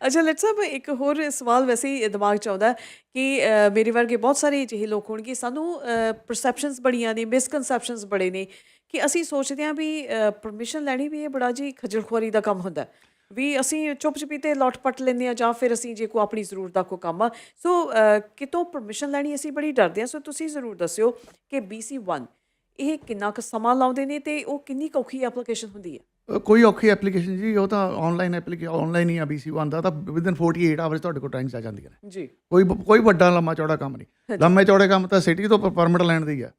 ਅੱਛਾ ਲੈਟ ਸਾਹਿਬ ਇੱਕ ਹੋਰ ਸਵਾਲ ਵੈਸੇ ਹੀ ਦਿਮਾਗ ਚ ਆਉਂਦਾ ਕਿ ਮੇਰੇ ਵਰਗੇ ਬਹੁਤ ਸਾਰੇ ਅਜਿਹੇ ਲੋਕ ਹੋਣਗੇ, ਸਾਨੂੰ ਪਰਸੈਪਸ਼ਨਸ ਬੜੀਆਂ ਨੇ ਮਿਸਕਨਸੈਪਸ਼ਨਸ ਬੜੇ ਨੇ ਕਿ ਅਸੀਂ ਸੋਚਦੇ ਹਾਂ ਵੀ ਪਰਮਿਸ਼ਨ ਲੈਣੀ ਵੀ ਇਹ ਬੜਾ ਜੀ ਖੱਜਲ ਦਾ ਕੰਮ ਹੁੰਦਾ। ਵੀ ਅਸੀਂ ਚੁੱਪ ਚਪੀਤੇ ਲੌਟ ਪੱਟ ਲੈਂਦੇ ਆ ਜਾਂ ਫਿਰ ਅਸੀਂ ਜੇ ਕੋਈ ਆਪਣੀ ਜ਼ਰੂਰਤ ਦਾ ਕੋਈ ਕੰਮ ਆ। ਸੋ ਕਿਤੋਂ ਪਰਮਿਸ਼ਨ ਲੈਣੀ ਅਸੀਂ ਬੜੀ ਡਰਦੇ ਆ ਸੋ ਤੁਸੀਂ ਜ਼ਰੂਰ ਦੱਸਿਓ ਕਿ BC1 ਇਹ ਕਿੰਨਾ ਕੁ ਸਮਾਂ ਲਾਉਂਦੇ ਨੇ ਤੇ ਉਹ ਕਿੰਨੀ ਕੁ ਔਖੀ ਐਪਲੀਕੇਸ਼ਨ ਹੁੰਦੀ ਹੈ? ਕੋਈ ਔਖੀ ਐਪਲੀਕੇਸ਼ਨ ਜੀ ਉਹ ਤਾਂ ਆਨਲਾਈਨ ਐਪਲੀਕੇਸ਼ਨ ਆਨਲਾਈਨ ਹੀ ਆ BC1 ਦਾ ਤਾਂ ਵਿਦਨ 48 ਆਵਰਸ ਤੁਹਾਡੇ ਕੋਲ ਟਾਈਮਸ ਆ ਜਾਂਦੀਆਂ ਨੇ। ਜੀ। ਕੋਈ ਕੋਈ ਵੱਡਾ ਲੰਮਾ ਚੌੜਾ ਕੰਮ ਨਹੀਂ। ਲੰਮੇ ਚੌੜੇ ਕੰਮ ਤਾਂ ਸਿਟੀ ਤੋਂ ਪਰਮਿਟ ਲੈਣ ਦੀ ਆ।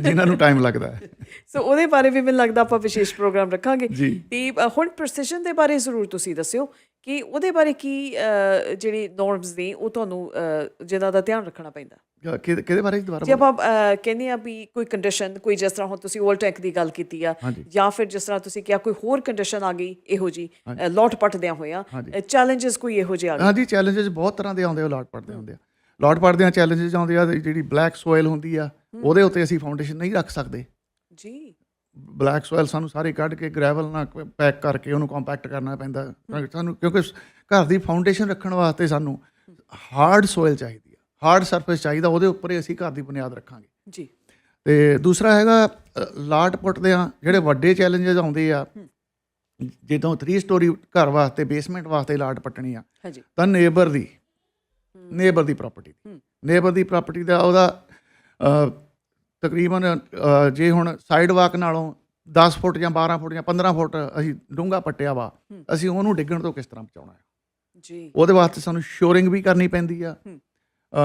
ਜਿਨ੍ਹਾਂ ਨੂੰ ਟਾਈਮ ਲੱਗਦਾ ਹੈ। ਸੋ ਉਹਦੇ ਬਾਰੇ ਵੀ ਮੈਨੂੰ ਲੱਗਦਾ ਆਪਾਂ ਵਿਸ਼ੇਸ਼ ਪ੍ਰੋਗਰਾਮ ਰੱਖਾਂਗੇ। ਜੀ। ਤੇ ਹੁਣ ਪ੍ਰੈਸੀਜਨ ਦੇ ਬਾਰੇ ਜ਼ਰੂਰ ਤੁਸੀਂ ਦੱਸਿਓ। ਕਿ ਉਹਦੇ ਬਾਰੇ ਕੀ ਜਿਹੜੀ ਨੋਰਮਸ ਨੇ ਉਹ ਤੁਹਾਨੂੰ ਅ, ਜਿਨ੍ਹਾਂ ਦਾ ਧਿਆਨ ਰੱਖਣਾ ਪੈਂਦਾ? ਅ, ਕਿਹਦੇ ਕਿਹਦੇ ਬਾਰੇ ਦੁਬਾਰਾ ਜੇ ਆਪਾਂ ਕਹਿੰਦੇ ਆ ਵੀ ਕੋਈ ਕੰਡੀਸ਼ਨ ਕੋਈ ਜਿਸ ਤਰ੍ਹਾਂ ਹੁਣ ਤੁਸੀਂ ਓਲ ਟੈਕ ਦੀ ਗੱਲ ਕੀਤੀ ਆ ਹਾਂਜੀ। ਜਾਂ ਫਿਰ ਜਿਸ ਤਰ੍ਹਾਂ ਤੁਸੀਂ ਕਿਹਾ ਕੋਈ ਹੋਰ ਕੰਡੀਸ਼ਨ ਆ ਗਈ ਇਹੋ ਜੀ ਲੋਟ ਪੱਟਦਿਆਂ ਹੋਇਆ ਹਾਂਜੀ। ਚੈਲੰਜਸ ਕੋਈ ਇਹੋ ਜਿਹੇ ਆ ਗਏ? ਹਾਂਜੀ ਚੈਲੰਜਸ ਬਹੁਤ ਤਰ੍ਹਾਂ ਦੇ ਆਉਂਦੇ ਆ ਲਾਟ ਪੜਦੇ ਹੁੰਦੇ ਆ। ਲਾਟ ਪੜਦੇ ਆ ਚੈਲੰਜਸ ਆਉਂਦੇ ਆ ਜਿਹੜੀ ਬਲੈਕ ਸੋਇਲ ਹੁੰਦੀ ਆ ਉਹਦੇ ਉੱਤੇ ਅਸੀਂ ਫਾਊਂਡੇਸ਼ਨ ਨਹੀਂ ਰੱਖ ਸਕਦੇ। ਜੀ। ਬਲੈਕ ਸੋਇਲ ਸਾਨੂੰ ਸਾਰੇ ਕੱਢ ਕੇ ਗ੍ਰੈਵਲ ਨਾਲ ਪੈਕ ਕਰਕੇ ਉਹਨੂੰ ਕੰਪੈਕਟ ਕਰਨਾ ਪੈਂਦਾ। ਸਾਨੂੰ ਕਿਉਂਕਿ ਘਰ ਦੀ ਫਾਊਂਡੇਸ਼ਨ ਰੱਖਣ ਵਾਸਤੇ ਸਾਨੂੰ ਹਾਰਡ ਸੋਇਲ ਚਾਹੀਦੀ ਆ। ਹਾਰਡ ਸਰਫੇਸ ਚਾਹੀਦਾ ਉਹਦੇ ਉੱਪਰ ਹੀ ਅਸੀਂ ਘਰ ਦੀ ਬੁਨਿਆਦ ਰੱਖਾਂਗੇ। ਜੀ। ਤੇ ਦੂਸਰਾ ਹੈਗਾ ਲਾਟ ਪੁੱਟਦੇ ਆ ਜਿਹੜੇ ਵੱਡੇ ਚੈਲੰਜਸ ਆਉਂਦੇ ਆ। ਜਦੋਂ 3 ਸਟੋਰੀ ਘਰ ਵਾਸਤੇ ਬੇਸਮੈਂਟ ਵਾਸਤੇ ਲਾਟ ਪੱਟਣੀ ਆ ਹਾਂਜੀ। ਤਾਂ ਨੇਬਰ ਦੀ ਨੇਬਰ ਦੀ ਪ੍ਰਾਪਰਟੀ ਨੇਬਰ ਦੀ ਪ੍ਰਾਪਰਟੀ ਦਾ ਉਹਦਾ ਤਕਰੀਬਨ ਜੇ ਹੁਣ ਸਾਈਡ ਵਾਕ ਨਾਲੋਂ 10 ਫੁੱਟ ਜਾਂ 12 ਫੁੱਟ ਜਾਂ 15 ਫੁੱਟ ਅਸੀਂ ਡੂੰਘਾ ਪੱਟਿਆ ਵਾ ਅਸੀਂ ਉਹਨੂੰ ਡਿੱਗਣ ਤੋਂ ਕਿਸ ਤਰ੍ਹਾਂ ਬਚਾਉਣਾ ਹੈ? ਜੀ। ਉਹਦੇ ਵਾਸਤੇ ਸਾਨੂੰ ਸ਼ੋਰਿੰਗ ਵੀ ਕਰਨੀ ਪੈਂਦੀ ਆ।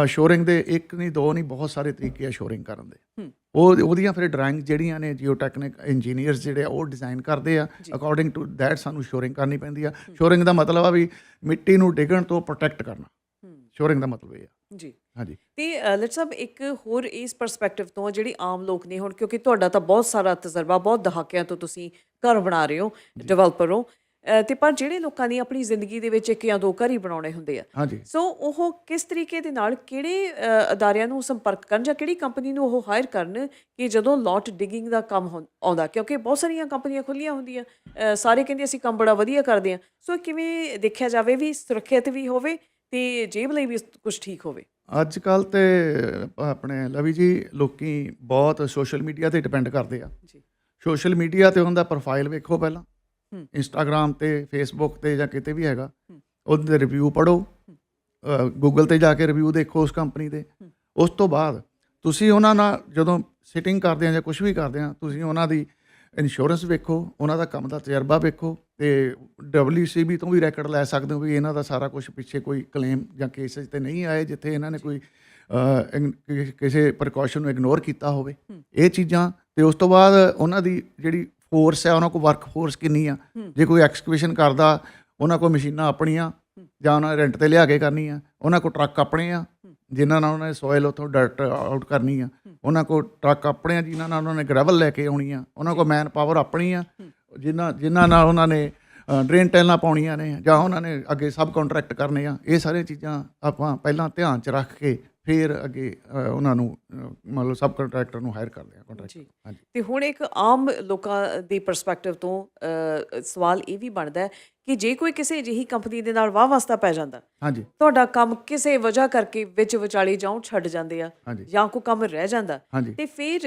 ਸ਼ੋਰਿੰਗ ਦੇ ਇੱਕ ਨਹੀਂ ਦੋ ਨਹੀਂ ਬਹੁਤ ਸਾਰੇ ਤਰੀਕੇ ਆ ਸ਼ੋਰਿੰਗ ਕਰਨ ਦੇ। ਉਹ ਉਹਦੀਆਂ ਫਿਰ ਡਰਾਇੰਗ ਜਿਹੜੀਆਂ ਨੇ ਜੀਓਟੈਕਨਿਕ ਇੰਜੀਨੀਅਰਸ ਜਿਹੜੇ ਆ ਉਹ ਡਿਜ਼ਾਈਨ ਕਰਦੇ ਆ। ਅਕੋਰਡਿੰਗ ਟੂ ਦੈਟ ਸਾਨੂੰ ਸ਼ੋਰਿੰਗ ਕਰਨੀ ਪੈਂਦੀ ਆ। ਸ਼ੋਰਿੰਗ ਦਾ ਮਤਲਬ ਆ ਵੀ ਮਿੱਟੀ ਨੂੰ ਡਿੱਗਣ ਤੋਂ ਪ੍ਰੋਟੈਕਟ ਕਰਨਾ। ਸ਼ੋਰਿੰਗ ਦਾ ਮਤਲਬ ਇਹ ਆ। ਜੀ। ਹਾਂਜੀ। ਤੇ ਲੈਟਸ ਅਬ ਇੱਕ ਹੋਰ ਇਸ ਪਰਸਪੈਕਟਿਵ ਤੋਂ ਜਿਹੜੀ ਆਮ ਲੋਕ ਨੇ ਹੁਣ ਕਿਉਂਕਿ ਤੁਹਾਡਾ ਤਾਂ ਬਹੁਤ ਸਾਰਾ ਤਜਰਬਾ ਬਹੁਤ ਦਹਾਕਿਆਂ ਤੋਂ ਤੁਸੀਂ ਘਰ ਬਣਾ ਰਹੇ ਹੋ ਡਿਵੈਲਪਰ ਹੋ ਅ, ਤੇ ਪਰ ਜਿਹੜੇ ਲੋਕਾਂ ਨੇ ਆਪਣੀ ਜ਼ਿੰਦਗੀ ਦੇ ਵਿੱਚ ਇੱਕ ਜਾਂ ਦੋ ਘਰ ਹੀ ਬਣਾਉਣੇ ਹੁੰਦੇ ਆ। ਹਾਂਜੀ। ਸੋ ਉਹ ਕਿਸ ਤਰੀਕੇ ਦੇ ਨਾਲ ਕਿਹੜੇ ਅ, ਅਦਾਰਿਆਂ ਨੂੰ ਸੰਪਰਕ ਕਰਨ ਜਾਂ ਕਿਹੜੀ ਕੰਪਨੀ ਨੂੰ ਉਹ ਹਾਇਰ ਕਰਨ ਕਿ ਜਦੋਂ ਲੋਟ ਡਿਗਿੰਗ ਦਾ ਕੰਮ ਹੁੰ- ਆਉਂਦਾ ਕਿਉਂਕਿ ਬਹੁਤ ਸਾਰੀਆਂ ਕੰਪਨੀਆਂ ਖੁੱਲੀਆਂ ਹੁੰਦੀਆਂ ਅ, ਸਾਰੇ ਕਹਿੰਦੇ ਅਸੀਂ ਕੰਮ ਬੜਾ ਵਧੀਆ ਕਰਦੇ ਆ ਸੋ ਕਿਵੇਂ ਦੇਖਿਆ ਜਾਵੇ ਵੀ ਸੁਰੱਖਿਅਤ ਵੀ ਹੋਵੇ ਤੇ ਜੇਬ ਲਈ ਵੀ ਕੁਝ ਠੀਕ ਹੋਵੇ? ਅੱਜ ਕੱਲ ਤੇ ਆਪਣੇ ਲਵੀ ਜੀ ਲੋਕੀ ਬਹੁਤ ਸੋਸ਼ਲ ਮੀਡੀਆ ਤੇ ਡਿਪੈਂਡ ਕਰਦੇ ਆ। ਜੀ। ਸੋਸ਼ਲ ਮੀਡੀਆ ਤੇ ਉਹਦਾ ਪ੍ਰੋਫਾਈਲ ਵੇਖੋ ਪਹਿਲਾਂ। ਇੰਸਟਾਗ੍ਰam ਤੇ ਫੇਸਬੁੱਕ ਤੇ ਜਾਂ ਕਿਤੇ ਵੀ ਹੈਗਾ। ਉਹਦੇ ਰਿਵਿਊ ਪੜੋ ਗੂਗਲ ਤੇ ਜਾ ਕੇ ਰਿਵਿਊ ਦੇਖੋ ਉਸ ਕੰਪਨੀ ਦੇ। ਉਸ ਤੋਂ ਬਾਅਦ ਤੁਸੀਂ ਉਹਨਾਂ ਨਾਲ ਜਦੋਂ ਸਿਟਿੰਗ ਕਰਦੇ ਆ ਜਾਂ ਕੁਝ ਵੀ ਕਰਦੇ ਆ ਤੁਸੀਂ ਉਹਨਾਂ ਦੀ ਇੰਸ਼ੋਰੈਂਸ ਵੇਖੋ ਉਹਨਾਂ ਦਾ ਕੰਮ ਦਾ ਤਜਰਬਾ ਵੇਖੋ ਤੇ WCB ਤੋਂ ਵੀ ਰੈਕਡ ਲੈ ਸਕਦੇ ਹੋ ਵੀ ਇਹਨਾਂ ਦਾ ਸਾਰਾ ਕੁਝ ਪਿੱਛੇ ਕੋਈ ਕਲੇਮ ਜਾਂ ਕੇਸਸ ਤੇ ਨਹੀਂ ਆਏ ਜਿੱਥੇ ਇਹਨਾਂ ਨੇ ਕੋਈ ਕਿਸੇ ਪ੍ਰੀਕਾਸ਼ਨ ਨੂੰ ਇਗਨੋਰ ਕੀਤਾ ਹੋਵੇ। ਇਹ ਚੀਜ਼ਾਂ ਤੇ ਉਸ ਤੋਂ ਬਾਅਦ ਉਹਨਾਂ ਦੀ ਜਿਹੜੀ ਫੋਰਸ ਹੈ ਉਹਨਾਂ ਕੋਲ ਵਰਕ ਫੋਰਸ ਕਿੰਨੀ ਆ? ਜੇ ਕੋਈ ਐਕਸਕੇਵੇਸ਼ਨ ਕਰਦਾ ਉਹਨਾਂ ਕੋਲ ਮਸ਼ੀਨਾਂ ਆਪਣੀਆਂ ਜਾਂ ਉਹਨਾਂ ਰੈਂਟ ਤੇ ਲਿਆ ਕੇ ਕਰਨੀ ਆ ਉਹਨਾਂ ਕੋਲ ਟਰੱਕ ਆਪਣੇ ਆ ਜਿਨ੍ਹਾਂ ਨਾਲ ਉਹਨਾਂ ਨੇ ਸੋਇਲ ਉਥੋਂ ਡਾਇਰੈਕਟ ਆਊਟ ਕਰਨੀ ਆ ਉਹਨਾਂ ਕੋਲ ਟਰੱਕ ਆਪਣੇ ਆ ਜਿਨ੍ਹਾਂ ਨਾਲ ਉਹਨਾਂ ਨੇ ਗ੍ਰੈਵਲ ਲੈ ਕੇ ਆਉਣੀ ਆ ਉਹਨਾਂ ਕੋਲ ਮੈਨ ਪਾਵਰ ਆਪਣੀ ਆ ਜਿਨ੍ਹਾਂ ਜਿਨ੍ਹਾਂ ਨਾਲ ਉਹਨਾਂ ਨੇ ਡਰੇਨ ਟੈਲਾਂ ਪਾਉਣੀਆਂ ਨੇ ਜਾਂ ਉਹਨਾਂ ਨੇ ਅੱਗੇ ਸਬ ਕੰਟਰੈਕਟ ਕਰਨੇ ਆ ਇਹ ਸਾਰੀਆਂ ਚੀਜ਼ਾਂ ਆਪਾਂ ਪਹਿਲਾਂ ਧਿਆਨ ਚ ਰੱਖ ਕੇ ਫਿਰ ਅੱਗੇ ਉਹਨਾਂ ਨੂੰ ਮੰਨ ਲਓ ਸਬ ਕੰਟਰੈਕਟਰ ਨੂੰ ਹਾਇਰ ਕਰਦੇ ਆ ਕੰਟਰੈਕਟਰ। ਹਾਂਜੀ ਤੇ ਹੁਣ ਇੱਕ ਆਮ ਲੋਕਾਂ ਦੀ ਪਰਸਪੈਕਟਿਵ ਤੋਂ ਸਵਾਲ ਇਹ ਵੀ ਬਣਦਾ ਹੈ ਕਿ ਜੇ ਕੋਈ ਕਿਸੇ ਅਜਿਹੀ ਕੰਪਨੀ ਦੇ ਨਾਲ ਵਾਹ ਵਾਸਤਾ ਪੈ ਜਾਂਦਾ ਹਾਂਜੀ। ਤੁਹਾਡਾ ਕੰਮ ਕਿਸੇ ਵਜ੍ਹਾ ਕਰਕੇ ਵਿੱਚ ਵਿਚਾਲੇ ਜਾਉਂ ਛੱਡ ਜਾਂਦੇ ਆ। ਜਾਂ ਕੋਈ ਕੰਮ ਰਹਿ ਜਾਂਦਾ। ਤੇ ਫਿਰ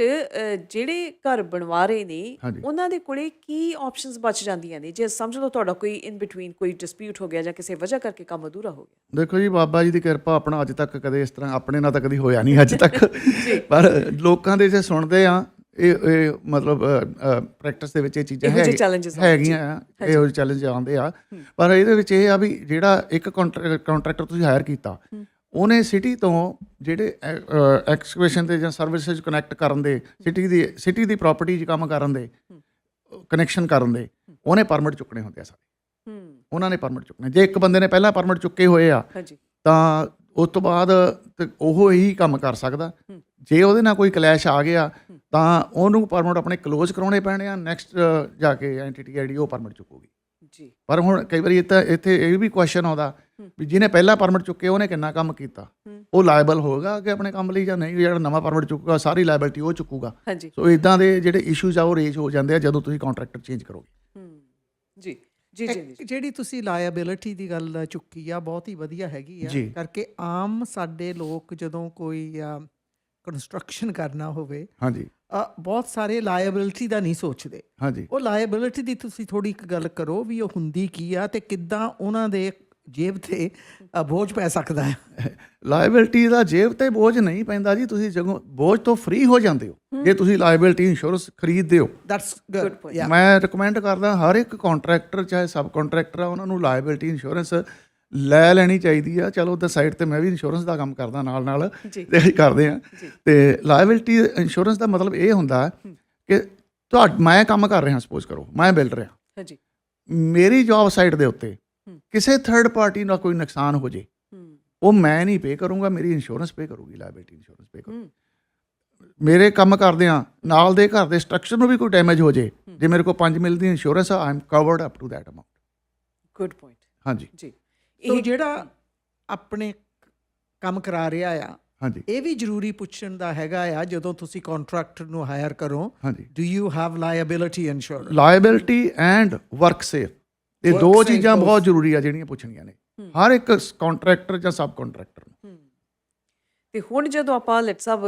ਜਿਹੜੇ ਘਰ ਬਣਵਾ ਰਹੇ ਨੇ। ਉਹਨਾਂ ਦੇ ਕੋਲੇ ਕੀ ਆਪਸ਼ਨਸ ਬਚ ਜਾਂਦੀਆਂ ਨੇ? ਜੇ ਸਮਝ ਲਓ ਤੁਹਾਡਾ ਕੋਈ ਇਨ ਬਿਟਵੀਨ ਕੋਈ ਡਿਸਪਿਊਟ ਹੋ ਗਿਆ ਜਾਂ ਕਿਸੇ ਵਜ੍ਹਾ ਕਰਕੇ ਕੰਮ ਅਧੂਰਾ ਹੋ ਗਿਆ। ਦੇਖੋ ਜੀ ਬਾਬਾ ਜੀ ਦੀ ਕਿਰਪਾ ਆਪਣਾ ਅੱਜ ਤੱਕ ਕਦੇ ਇਸ ਤਰ੍ਹਾਂ ਆਪਣੇ ਨਾਲ ਤਾਂ ਕਦੀ ਹੋਇਆ ਨਹੀਂ ਅੱਜ ਤੱਕ। ਪਰ ਲੋਕਾਂ ਦੇ ਜੇ ਸੁਣਦੇ ਆ ਇਹ ਇਹ ਮਤਲਬ ਪ੍ਰੈਕਟਿਸ ਦੇ ਵਿੱਚ ਇਹ ਚੀਜ਼ਾਂ ਹੈਗੀਆਂ ਆ ਇਹੋ ਜਿਹੇ ਚੈਲੰਜ ਆਉਂਦੇ ਆ। ਪਰ ਇਹਦੇ ਵਿੱਚ ਇਹ ਆ ਵੀ ਜਿਹੜਾ ਇੱਕ ਕੰਟਰੈਕਟਰ ਤੁਸੀਂ ਹਾਇਰ ਕੀਤਾ ਉਹਨੇ ਸਿਟੀ ਤੋਂ ਜਿਹੜੇ ਐਕਸਕੇਵੇਸ਼ਨ ਤੇ ਜਾਂ ਸਰਵਿਸਿਜ਼ ਕਨੈਕਟ ਕਰਨ ਦੇ ਸਿਟੀ ਦੀ ਸਿਟੀ ਦੀ ਪ੍ਰਾਪਰਟੀ 'ਚ ਕੰਮ ਕਰਨ ਦੇ ਕਨੈਕਸ਼ਨ ਕਰਨ ਦੇ ਉਹਨੇ ਪਰਮਿਟ ਚੁੱਕਣੇ ਹੁੰਦੇ ਆ ਸਾਰੇ। ਹੂੰ। ਉਹਨਾਂ ਨੇ ਪਰਮਿਟ ਚੁੱਕਣੇ। ਜੇ ਇੱਕ ਬੰਦੇ ਨੇ ਪਹਿਲਾਂ ਪਰਮਿਟ ਚੁੱਕੇ ਹੋਏ ਆ ਤਾਂ ਉਸ ਤੋਂ ਬਾਅਦ ਉਹ ਹੀ ਕੰਮ ਕਰ ਸਕਦਾ। ਜੇ ਉਹਦੇ ਨਾਲ ਕੋਈ ਕਲੈਸ਼ ਆ ਗਿਆ ਤਾਂ ਉਹਨੂੰ ਪਰਮਿਟ ਆਪਣੇ ਕਲੋਜ਼ ਕਰਾਉਣੇ ਪੈਣੇ ਆ ਨੈਕਸਟ ਜਾ ਕੇ ਐਂਟੀਟੀ ਆਈਡੀ ਉਹ ਪਰਮਿਟ ਚੁੱਕੂਗੀ। ਜੀ। ਪਰ ਹੁਣ ਕਈ ਵਾਰੀ ਇਹ ਤਾਂ ਇੱਥੇ ਇਹ ਵੀ ਕੁਐਸਚਨ ਆਉਂਦਾ ਵੀ ਜਿਹਨੇ ਪਹਿਲਾ ਪਰਮਿਟ ਚੁੱਕੇ ਉਹਨੇ ਕਿੰਨਾ ਕੰਮ ਕੀਤਾ। ਉਹ ਲਾਇਬਲ ਹੋਗਾ ਕਿ ਆਪਣੇ ਕੰਮ ਲਈ ਜਾਂ ਨਹੀਂ? ਜਿਹੜਾ ਨਵਾਂ ਪਰਮਿਟ ਚੁੱਕੂਗਾ ਸਾਰੀ ਲਾਇਬਿਲਟੀ ਉਹ ਚੁੱਕੂਗਾ। ਸੋ ਇਦਾਂ ਦੇ ਜਿਹੜੇ ਇਸ਼ੂਜ਼ ਆ ਉਹ ਰੇਜ ਹੋ ਜਾਂਦੇ ਆ ਜਦੋਂ ਤੁਸੀਂ ਕੰਟਰੈਕਟਰ ਚੇਂਜ ਕਰੋਗੇ। ਹੂੰ। ਜੀ। ਜੀ ਜੀ ਜਿਹੜੀ ਤੁਸੀਂ ਲਾਇਬਿਲਿਟੀ ਦੀ ਗੱਲ ਚੁੱਕੀ ਆ ਬਹੁਤ ਹੀ ਵਧੀਆ ਹੈਗੀ ਆ। ਜੀ। ਕਰਕੇ ਆਮ ਸਾਡੇ ਲੋਕ ਜਦੋਂ ਕੋਈ ਕੰਸਟਰਕਸ਼ਨ ਕਰਨਾ ਹੋਵੇ ਹਾਂਜੀ। ਬਹੁਤ ਸਾਰੇ ਲਾਇਬਿਲਿਟੀ ਦਾ ਨਹੀਂ ਸੋਚਦੇ। ਹਾਂਜੀ। ਉਹ ਲਾਇਬਿਲਿਟੀ ਦੀ ਤੁਸੀਂ ਥੋੜੀ ਇੱਕ ਗੱਲ ਕਰੋ ਵੀ ਉਹ ਹੁੰਦੀ ਕੀ ਆ ਤੇ ਕਿੱਦਾਂ ਉਹਨਾਂ ਦੇ ਜੇਬ ਤੇ ਬੋਝ ਪੈ ਸਕਦਾ ਹੈ। ਲਾਇਬਿਲਟੀ ਦਾ ਜੇਬ ਤੇ ਬੋਝ ਨਹੀਂ ਪੈਂਦਾ ਜੀ ਤੁਸੀਂ ਜਦੋਂ ਬੋਝ ਤੋਂ ਫ੍ਰੀ ਹੋ ਜਾਂਦੇ ਹੋ। ਜੇ ਤੁਸੀਂ ਲਾਇਬਿਲਟੀ ਇੰਸ਼ੋਰੈਂਸ ਖਰੀਦਦੇ ਹੋ। That's Good good. ਮੈਂ ਰეკਮੈਂਡ ਕਰਦਾ ਹਰ ਇੱਕ ਕੰਟਰੈਕਟਰ ਚਾਹੇ ਸਬ ਕੰਟਰੈਕਟਰ ਆ ਉਹਨਾਂ ਨੂੰ ਲਾਇਬਿਲਟੀ ਇੰਸ਼ੋਰੈਂਸ ਲੈ ਲੈਣੀ ਚਾਹੀਦੀ ਆ। ਚਲੋ ਉਹਦਾ ਸਾਈਡ ਤੇ ਮੈਂ ਵੀ ਇੰਸ਼ੋਰੈਂਸ ਦਾ ਕੰਮ ਕਰਦਾ ਨਾਲ ਨਾਲ ਜੀ। ਤੇ ਕਰਦੇ ਆ ਜੀ। ਤੇ ਲਾਇਬਿਲਟੀ ਇੰਸ਼ੋਰੈਂਸ ਦਾ ਮਤਲਬ ਇਹ ਹੁੰਦਾ ਕਿ ਤੁਹਾ ਮੈਂ ਕੰਮ ਕਰ ਰਿਹਾ ਸਪੋਜ਼ ਕਰੋ ਮੈਂ ਬਿਲਡਰ ਆ ਹਾਂਜੀ। ਮੇਰੀ ਜੌਬ ਸਾਈਟ ਦੇ ਉੱਤੇ। ਕਿਸੇ ਥਰਡ ਪਾਰਟੀ ਨਾਲ ਕੋਈ ਨੁਕਸਾਨ ਹੋ ਜੇ ਉਹ ਮੈਂ ਨਹੀਂ ਪੇ ਕਰੂੰਗਾ ਮੇਰੀ ਇੰਸ਼ੋਰੈਂਸ ਪੇ ਕਰੂਗੀ ਲਾਇਬਿਲਟੀ ਇੰਸ਼ੋਰੈਂਸ ਪੇ ਕਰੂ ਹੂੰ। ਮੇਰੇ ਕੰਮ ਕਰਦੇ ਆ ਨਾਲ ਦੇ ਘਰ ਦੇ ਸਟਰਕਚਰ ਨੂੰ ਵੀ ਕੋਈ ਡੈਮੇਜ ਹੋ ਜੇ ਜੇ ਮੇਰੇ ਕੋਲ 5 ਮਿਲ ਦੀ ਇੰਸ਼ੋਰੈਂਸ ਆ I am covered up to that amount good point ਹਾਂਜੀ। ਜੀ। ਸੋ ਜਿਹੜਾ ਆਪਣੇ ਕੰਮ ਕਰਾ ਰਿਹਾ ਆ ਹਾਂਜੀ। ਇਹ ਵੀ ਜ਼ਰੂਰੀ ਪੁੱਛਣ ਦਾ ਹੈਗਾ ਆ ਜਦੋਂ ਤੁਸੀਂ ਕੰਟਰੈਕਟਰ ਨੂੰ ਹਾਇਰ ਕਰੋ ਹਾਂਜੀ। Do you have liability insurance liability and work safe ਇਹ ਦੋ ਚੀਜ਼ਾਂ. ਬਹੁਤ ਜ਼ਰੂਰੀ ਆ ਜਿਹੜੀਆਂ ਪੁੱਛਣੀਆਂ ਨੇ। ਹਰ ਇੱਕ ਕੰਟਰੈਕਟਰ ਜਾਂ ਸਬ ਕੰਟਰੈਕਟਰ ਨੂੰ ਤੇ ਹੁਣ ਜਦੋਂ ਆਪਾਂ ਲੈਟ ਸਾਹਿਬ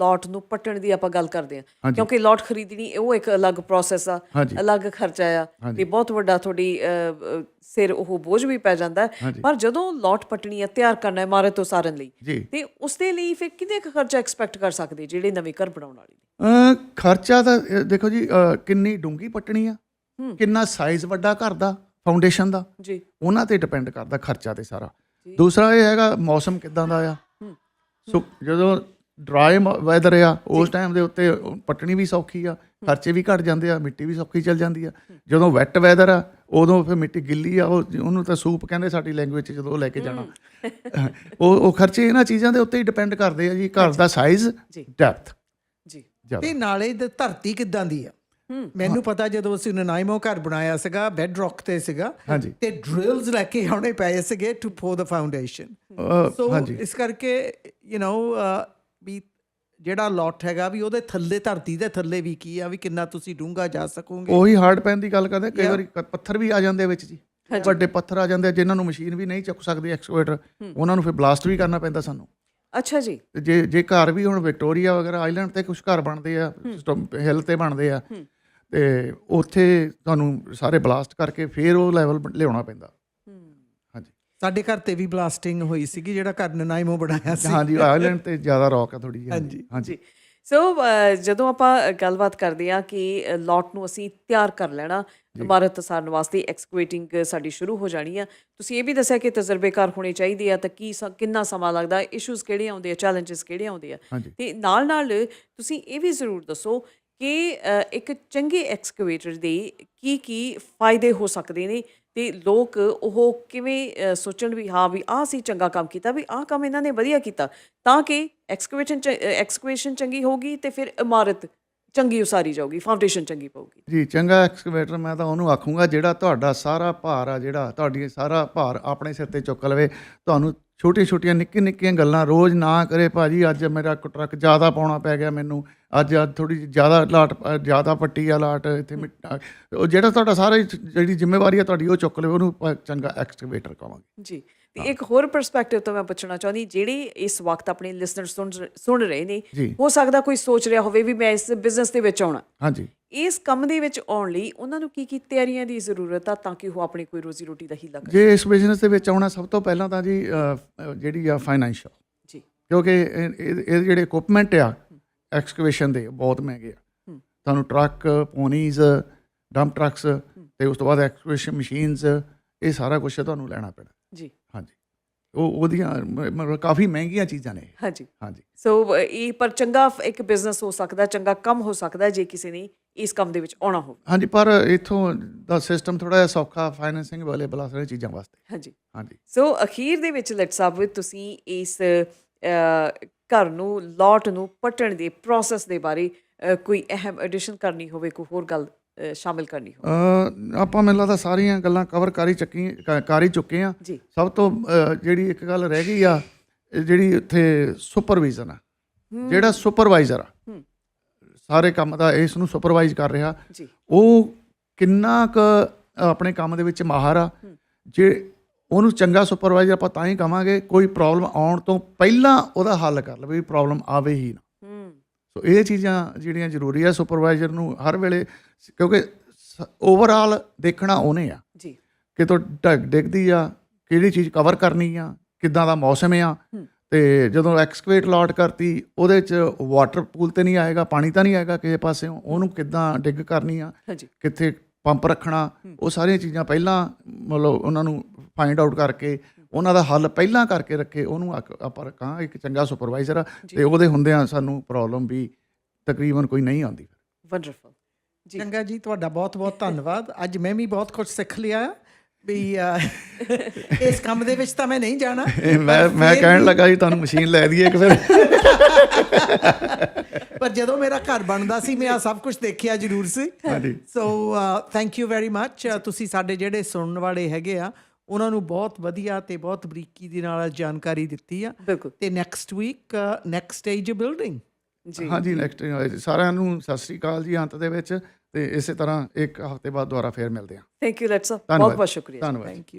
ਲੋਟ ਨੂੰ ਪੱਟਣ ਦੀ ਆਪਾਂ ਗੱਲ ਕਰਦੇ ਹਾਂ। ਕਿਉਂਕਿ ਲੋਟ ਖਰੀਦਣੀ ਉਹ ਇੱਕ ਅਲੱਗ ਪ੍ਰੋਸੈਸ ਆ। ਅਲੱਗ ਖਰਚਾ ਆ। ਤੇ ਬਹੁਤ ਵੱਡਾ ਤੁਹਾਡੀ ਸਿਰ ਉਹ ਬੋਝ ਵੀ ਪੈ ਜਾਂਦਾ। ਪਰ ਜਦੋਂ ਲੋਟ ਪੱਟਣੀ ਹੈ ਤਿਆਰ ਕਰਨਾ ਹੈ ਇਮਾਰਤ ਉਸਾਰਨ ਲਈ ਜੀ ਤੇ ਉਸ ਦੇ ਲਈ ਫਿਰ ਕਿੰਨੇ ਕੁ ਖਰਚਾ ਐਕਸਪੈਕਟ ਕਰ ਸਕਦੇ ਜਿਹੜੇ ਨਵੇਂ ਘਰ ਬਣਾਉਣ ਵਾਲੇ ਖਰਚਾ ਤਾਂ ਦੇਖੋ ਜੀ ਕਿੰਨੀ ਡੂੰਗੀ ਪੱਟਣੀ ਆ। ਕਿੰਨਾ ਸਾਈਜ਼ ਵੱਡਾ ਘਰ ਦਾ ਫਾਊਂਡੇਸ਼ਨ ਦਾ ਜੀ ਉਹਨਾਂ ਤੇ ਡਿਪੈਂਡ ਕਰਦਾ ਖਰਚਾ ਤੇ ਸਾਰਾ ਦੂਸਰਾ ਇਹ ਹੈਗਾ ਮੌਸਮ ਕਿਦਾਂ ਦਾ ਆ। ਸੋ ਜਦੋਂ ਡਰਾਈ ਵੈਦਰ ਆ ਉਸ ਟਾਈਮ ਦੇ ਉੱਤੇ ਪੱਟਣੀ ਵੀ ਸੌਖੀ ਆ ਖਰਚੇ ਵੀ ਘਟ ਜਾਂਦੇ ਆ ਮਿੱਟੀ ਵੀ ਸੌਖੀ ਚੱਲ ਜਾਂਦੀ ਆ। ਜਦੋਂ ਵੈਟ ਵੈਦਰ ਆ ਉਦੋਂ ਫਿਰ ਮਿੱਟੀ ਗਿੱਲੀ ਆ ਉਹ ਉਹਨੂੰ ਤਾਂ ਸੂਪ ਕਹਿੰਦੇ ਸਾਡੀ ਲੈਂਗੁਏਜ 'ਚ ਜਦੋਂ ਉਹ ਲੈ ਕੇ ਜਾਣਾ। ਉਹ ਉਹ ਖਰਚੇ ਇਹਨਾਂ ਚੀਜ਼ਾਂ ਦੇ ਉੱਤੇ ਹੀ ਡਿਪੈਂਡ ਕਰਦੇ ਆ ਜੀ ਘਰ ਦਾ ਸਾਈਜ਼ ਜੀ। ਡੈਪਥ ਜੀ। ਤੇ ਨਾਲੇ ਦੀ ਧਰਤੀ ਕਿੱਦਾਂ ਦੀ ਆ? ਮੈਨੂੰ ਪਤਾ ਜਦੋਂ ਅਸੀਂ ਨਨਾਈਮੋ ਘਰ ਬਣਾਇਆ ਸੀਗਾ ਬੈੱਡ ਰੌਕ ਤੇ ਸੀਗਾ। ਤੇ ਡ੍ਰਿਲਸ ਲੈ ਕੇ ਆਉਣੇ ਪਏ ਸੀਗੇ to for the foundation so ਇਸ ਕਰਕੇ ਯੂ نو ਵੀ ਜਿਹੜਾ ਲੋਟ ਹੈਗਾ ਵੀ ਉਹਦੇ ਥੱਲੇ ਧਰਤੀ ਦੇ ਥੱਲੇ ਵੀ ਕੀ ਆ ਵੀ ਕਿੰਨਾ ਤੁਸੀਂ ਡੂੰਘਾ ਜਾ ਸਕੋਗੇ। ਉਹੀ ਹਾਰਡ ਪੈਨ ਦੀ ਗੱਲ ਕਰਦੇ ਕਈ. ਵਾਰੀ ਪੱਥਰ ਵੀ ਆ ਜਾਂਦੇ ਵਿੱਚ ਜੀ। ਵੱਡੇ ਪੱਥਰ ਆ ਜਾਂਦੇ ਜਿਨ੍ਹਾਂ ਨੂੰ ਮਸ਼ੀਨ ਵੀ ਨਹੀਂ ਚੁੱਕ ਸਕਦੀ ਐਕਸਕੇਵੇਟਰ ਉਹਨਾਂ ਨੂੰ ਫਿਰ ਬਲਾਸਟ ਵੀ ਕਰਨਾ ਪੈਂਦਾ ਸਾਨੂੰ। ਅੱਛਾ ਜੀ। ਤੇ ਜੇ ਜੇ ਘਰ ਵੀ ਹੁਣ ਵਿਕਟੋਰੀਆ ਵਗੈਰਾ ਆਈਲੈਂਡ ਤੇ ਕੁਝ ਘਰ ਬਣਦੇ ਆ ਹਿੱਲ ਤੇ ਬਣਦੇ ਆ ਤੇ ਉੱਥੇ ਤੁਹਾਨੂੰ ਸਾਰੇ ਬਲਾਸਟ ਕਰਕੇ ਫਿਰ ਉਹ ਲੈਵਲ ਲਿਆਉਣਾ ਪੈਂਦਾ। ਹਾਂਜੀ। ਸਾਡੇ ਘਰ ਤੇ ਵੀ ਬਲਾਸਟਿੰਗ ਹੋਈ ਸੀਗੀ ਜਿਹੜਾ ਘਰ ਨਨਾਈਮੋ ਬਣਾਇਆ ਸੀ। ਹਾਂਜੀ ਆਈਲੈਂਡ ਤੇ ਜ਼ਿਆਦਾ ਰੌਕ ਆ ਥੋੜੀ ਜਿਹੀ ਹਾਂਜੀ। ਸੋ ਜਦੋਂ ਆਪਾਂ ਗੱਲਬਾਤ ਕਰਦੇ ਹਾਂ ਕਿ ਲੋਟ ਨੂੰ ਅਸੀਂ ਤਿਆਰ ਕਰ ਲੈਣਾ ਇਮਾਰਤ ਸਾਰਨ ਵਾਸਤੇ ਐਕਸਕੁਏਟਿੰਗ ਸਾਡੀ ਸ਼ੁਰੂ ਹੋ ਜਾਣੀ ਆ। ਤੁਸੀਂ ਇਹ ਵੀ ਦੱਸਿਆ ਕਿ ਤਜਰਬੇਕਾਰ ਹੋਣੇ ਚਾਹੀਦੇ ਆ ਤਾਂ ਕੀ ਕਿੰਨਾ ਸਮਾਂ ਲੱਗਦਾ ਇਸ਼ੂਜ਼ ਕਿਹੜੇ ਆਉਂਦੇ ਆ ਚੈਲੰਜਸ ਕਿਹੜੇ ਆਉਂਦੇ ਆ। ਤੇ ਨਾਲ ਨਾਲ ਤੁਸੀਂ ਇਹ ਵੀ ਜ਼ਰੂਰ ਦੱਸੋ ਕਿ ਅ, ਇੱਕ ਚੰਗੇ ਐਕਸਕੇਵੇਟਰ ਦੇ ਕੀ ਕੀ ਫਾਇਦੇ ਹੋ ਸਕਦੇ ਨੇ ਤੇ ਲੋਕ ਉਹ ਕਿਵੇਂ ਅ, ਸੋਚਣ ਵੀ ਹਾਂ ਵੀ ਆਹ ਸੀ ਚੰਗਾ ਕੰਮ ਕੀਤਾ ਵੀ ਆਹ ਕੰਮ ਇਹਨਾਂ ਨੇ ਵਧੀਆ ਕੀਤਾ ਤਾਂ ਕਿ ਐਕਸਕੇਵੇਸ਼ਨ ਐਕਸਕੇਵੇਸ਼ਨ ਚੰਗੀ ਹੋਗੀ ਤੇ ਫਿਰ ਇਮਾਰਤ ਚੰਗੀ ਉਸਾਰੀ ਜਾਊਗੀ ਫਾਊਂਡੇਸ਼ਨ ਚੰਗੀ ਪਊਗੀ। ਜੀ ਚੰਗਾ ਐਕਸਕੇਵੇਟਰ ਮੈਂ ਤਾਂ ਉਹਨੂੰ ਆਖੂੰਗਾ ਜਿਹੜਾ ਤੁਹਾਡਾ ਸਾਰਾ ਭਾਰ ਆ ਜਿਹੜਾ ਤੁਹਾਡੀ ਸਾਰਾ ਭਾਰ ਆਪਣੇ ਸਿਰ ਤੇ ਚੁੱਕ ਲਵੇ ਤੁਹਾਨੂੰ ਛੋਟੀਆਂ ਛੋਟੀਆਂ ਨਿੱਕੀਆਂ ਨਿੱਕੀਆਂ ਗੱਲਾਂ ਰੋਜ਼ ਨਾ ਕਰੇ ਭਾਜੀ ਅੱਜ ਮੇਰਾ ਟਰੱਕ ਜ਼ਿਆਦਾ ਪਾਉਣਾ ਪੈ ਗਿਆ ਮੈਨੂੰ। ਅੱਜ ਅੱਜ ਥੋੜੀ ਜ਼ਿਆਦਾ ਲਾਟ ਜ਼ਿਆਦਾ ਪੱਟੀ ਆ ਲਾਟ ਇੱਥੇ ਮਿੱਟਾ ਉਹ ਜਿਹੜਾ ਤੁਹਾਡਾ ਸਾਰਾ ਜਿਹੜੀ ਜ਼ਿੰਮੇਵਾਰੀ ਆ ਤੁਹਾਡੀ ਉਹ ਚੁੱਕ ਲਵੇ ਉਹਨੂੰ ਚੰਗਾ ਐਕਸਕੇਵੇਟਰ ਕਹਾਂਗੇ ਜੀ ਤੇ ਇੱਕ ਹੋਰ ਪਰਸਪੈਕਟਿਵ ਤੋਂ ਮੈਂ ਪੁੱਛਣਾ ਚਾਹੁੰਦੀ ਜਿਹੜੇ ਇਸ ਵਕਤ ਆਪਣੇ ਲਿਸਨਰ ਸੁਣ ਸੁਣ ਰਹੇ ਨੇ। ਹੋ ਸਕਦਾ ਕੋਈ ਸੋਚ ਰਿਹਾ ਹੋਵੇ ਵੀ ਮੈਂ ਇਸ ਬਿਜ਼ਨਸ ਦੇ ਵਿੱਚ ਆਉਣਾ। ਹਾਂਜੀ। ਇਸ ਕੰਮ ਦੇ ਵਿੱਚ ਆਉਣ ਲਈ ਉਹਨਾਂ ਨੂੰ ਕੀ ਕੀ ਤਿਆਰੀਆਂ ਦੀ ਜ਼ਰੂਰਤ ਆ ਤਾਂ ਕਿ ਉਹ ਆਪਣੀ ਕੋਈ ਰੋਜ਼ੀ ਰੋਟੀ ਦਾ ਹੀਲਾ ਕਰ ਜੇ ਇਸ ਬਿਜ਼ਨਸ ਦੇ ਵਿੱਚ ਆਉਣਾ ਸਭ ਤੋਂ ਪਹਿਲਾਂ ਤਾਂ ਜੀ ਜਿਹੜੀ ਆ ਫਾਈਨੈਂਸ਼ੀਅਲ ਜੀ। ਕਿਉਂਕਿ ਇਹ ਇਹ- ਇਹ ਜਿਹੜੇ ਇਕਵਿਪਮੈਂਟ ਆ ਐਕਸਕੇਵੇਸ਼ਨ ਦੇ ਬਹੁਤ ਮਹਿੰਗੇ ਆ। ਹੂੰ। ਤੁਹਾਨੂੰ ਟਰੱਕ ਪੋਨੀਜ਼ ਡੰਪ ਟਰੱਕਸ ਤੇ ਉਸ ਤੋਂ ਬਾਅਦ ਐਕਸਕੇਵੇਸ਼ਨ ਮਸ਼ੀਨਸ ਇਹ ਸਾਰਾ ਕੁਝ ਤੁਹਾਨੂੰ ਲੈਣਾ ਪੈਣਾ। ਜੀ। ਹਾਂਜੀ। ਉਹ ਉਹਦੀਆਂ ਮ- ਮਤਲਬ ਕਾਫੀ ਮਹਿੰਗੀਆਂ ਚੀਜ਼ਾਂ ਨੇ ਇਹ। ਹਾਂਜੀ। ਹਾਂਜੀ। ਸੋ ਇਹ ਪਰ ਚੰਗਾ ਫ- ਇੱਕ ਬਿਜ਼ਨਸ ਹੋ ਸਕਦਾ ਚੰਗਾ ਕੰਮ ਹੋ ਸਕਦਾ ਜੇ ਕਿਸੇ ਨੇ ਇਸ ਕੰਮ ਦੇ ਵਿੱਚ ਆਉਣਾ ਹੋਵੇ। ਹਾਂਜੀ ਪਰ ਇਥੋਂ ਦਾ ਸਿਸਟਮ ਥੋੜਾ ਜਿਹਾ ਸੌਖਾ ਫਾਈਨੈਂਸਿੰਗ ਅਵੇਲੇਬਲ ਆ ਸਾਰੀਆਂ ਚੀਜ਼ਾਂ ਵਾਸਤੇ। ਹਾਂਜੀ। ਹਾਂਜੀ। ਸੋ ਅਖੀਰ ਦੇ ਵਿੱਚ ਲੈਟ ਸਾਹਿਬ ਤੁਸੀਂ ਇਸ ਘਰ ਨੂੰ ਲੋਟ ਨੂੰ ਪਟਣ ਦੇ ਪ੍ਰੋਸੈਸ ਦੇ ਬਾਰੇ ਕੋਈ ਅਹਿਮ ਐਡੀਸ਼ਨ ਕਰਨੀ ਹੋਵੇ ਕੋਈ ਹੋਰ ਗੱਲ ਸ਼ਾਮਿਲ ਕਰਨੀ ਹੋਵੇ। ਅ, ਆਪਾਂ ਮੈਨੂੰ ਲੱਗਦਾ ਸਾਰੀਆਂ ਗੱਲਾਂ ਕਵਰ ਕਰ ਹੀ ਚੱਕੀ ਕਰ ਹੀ ਚੁੱਕੇ ਆ ਜੀ। ਸਭ ਤੋਂ ਜਿਹੜੀ ਇੱਕ ਗੱਲ ਰਹਿ ਗਈ ਆ ਜਿਹੜੀ ਉੱਥੇ ਸੁਪਰਵਿਜ਼ਨ ਆ। ਜਿਹੜਾ ਸੁਪਰਵਾਈਜ਼ਰ ਆ। ਹੂੰ। ਸਾਰੇ ਕੰਮ ਦਾ ਇਸ ਨੂੰ ਸੁਪਰਵਾਈਜ਼ ਕਰ ਰਿਹਾ। ਉਹ ਕਿੰਨਾ ਕੁ ਆਪਣੇ ਕੰਮ ਦੇ ਵਿੱਚ ਮਾਹਰ ਆ। ਜੇ ਉਹਨੂੰ ਚੰਗਾ ਸੁਪਰਵਾਈਜ਼ਰ ਆਪਾਂ ਤਾਂ ਹੀ ਕਵਾਂਗੇ ਕੋਈ ਪ੍ਰੋਬਲਮ ਆਉਣ ਤੋਂ ਪਹਿਲਾਂ ਉਹਦਾ ਹੱਲ ਕਰ ਲਵੇ ਵੀ ਪ੍ਰੋਬਲਮ ਆਵੇ ਹੀ ਨਾ। ਸੋ ਇਹ ਚੀਜ਼ਾਂ ਜਿਹੜੀਆਂ ਜ਼ਰੂਰੀ ਆ ਸੁਪਰਵਾਈਜ਼ਰ ਨੂੰ ਹਰ ਵੇਲੇ ਕਿਉਂਕਿ ਓਵਰਆਲ ਦੇਖਣਾ ਉਹਨੇ ਆ। ਜੀ। ਕਿਤੋਂ ਢੱਗ ਡਿੱਗਦੀ ਆ ਕਿਹੜੀ ਚੀਜ਼ ਕਵਰ ਕਰਨੀ ਆ ਕਿੱਦਾਂ ਦਾ ਮੌਸਮ ਆ। ਤੇ ਜਦੋਂ ਐਕਸਕੇਵੇਟ ਲਾਟ ਕਰਤੀ ਉਹਦੇ ਚ ਵਾਟਰ ਪੂਲ ਤੇ ਨਹੀਂ ਆਏਗਾ ਪਾਣੀ ਤਾਂ ਨਹੀਂ ਆਏਗਾ ਕਿਸੇ ਪਾਸਿਓਂ ਉਹਨੂੰ ਕਿੱਦਾਂ ਡਿੱਗ ਕਰਨੀ ਆ ਕਿੱਥੇ ਪੰਪ ਰੱਖਣਾ ਉਹ ਸਾਰੀਆਂ ਚੀਜ਼ਾਂ ਪਹਿਲਾਂ ਮਤਲਬ ਉਹਨਾਂ ਨੂੰ ਫਾਈਂਡ ਆਊਟ ਕਰਕੇ ਉਹਨਾਂ ਦਾ ਹੱਲ ਪਹਿਲਾਂ ਕਰਕੇ ਰੱਖੇ ਉਹਨੂੰ ਆਪਾਂ ਕਹਾਂ ਇੱਕ ਚੰਗਾ ਸੁਪਰਵਾਈਜ਼ਰ ਆ ਤੇ ਉਹਦੇ ਹੁੰਦਿਆਂ ਸਾਨੂੰ ਪ੍ਰੋਬਲਮ ਵੀ ਤਕਰੀਬਨ ਕੋਈ ਨਹੀਂ ਆਉਂਦੀ। ਵੰਡਰਫੁਲ ਜੀ। ਚੰਗਾ ਜੀ ਤੁਹਾਡਾ ਬਹੁਤ ਬਹੁਤ ਧੰਨਵਾਦ। ਅੱਜ ਮੈਂ ਵੀ ਬਹੁਤ ਕੁਝ ਸਿੱਖ ਲਿਆ। ਵੀ ਇਸ ਕੰਮ ਦੇ ਵਿੱਚ ਤਾਂ ਮੈਂ ਨਹੀਂ ਜਾਣਾ। ਮੈਂ ਮੈਂ ਕਹਿਣ ਲੱਗਾ ਜੀ ਤੁਹਾਨੂੰ ਮਸ਼ੀਨ ਲੈ ਦਈਏ ਇੱਕ ਫਿਰ ਪਰ ਜਦੋਂ ਮੇਰਾ ਘਰ ਬਣਦਾ ਸੀ ਮੈਂ ਆ ਸਭ ਕੁਝ ਦੇਖਿਆ ਜ਼ਰੂਰ ਸੀ। ਹਾਂਜੀ। So thank you very much ਤੁਸੀਂ ਸਾਡੇ ਜਿਹੜੇ ਸੁਣਨ ਵਾਲੇ ਹੈਗੇ ਆ ਉਹਨਾਂ ਨੂੰ ਬਹੁਤ ਵਧੀਆ ਤੇ ਬਹੁਤ ਬਰੀਕੀ ਦੇ ਨਾਲ ਜਾਣਕਾਰੀ ਦਿੱਤੀ ਆ। ਬਿਲਕੁਲ। ਤੇ next week next stage building ਜੀ। ਹਾਂਜੀ ਨੈਕਸਟ ਸਾਰਿਆਂ ਨੂੰ ਸਤਿ ਸ੍ਰੀ ਅਕਾਲ ਜੀ ਅੰਤ ਦੇ ਵਿੱਚ। ਤੇ ਇਸੇ ਤਰ੍ਹਾਂ ਇੱਕ ਹਫ਼ਤੇ ਬਾਅਦ ਦੁਬਾਰਾ ਫੇਰ ਮਿਲਦੇ ਹਾਂ ਥੈਂਕ ਯੂ ਲੈਟਸ ਬਹੁਤ। ਬਹੁਤ ਸ਼ੁਕਰੀਆ। ਧੰਨਵਾਦ ਥੈਂਕ ਯੂ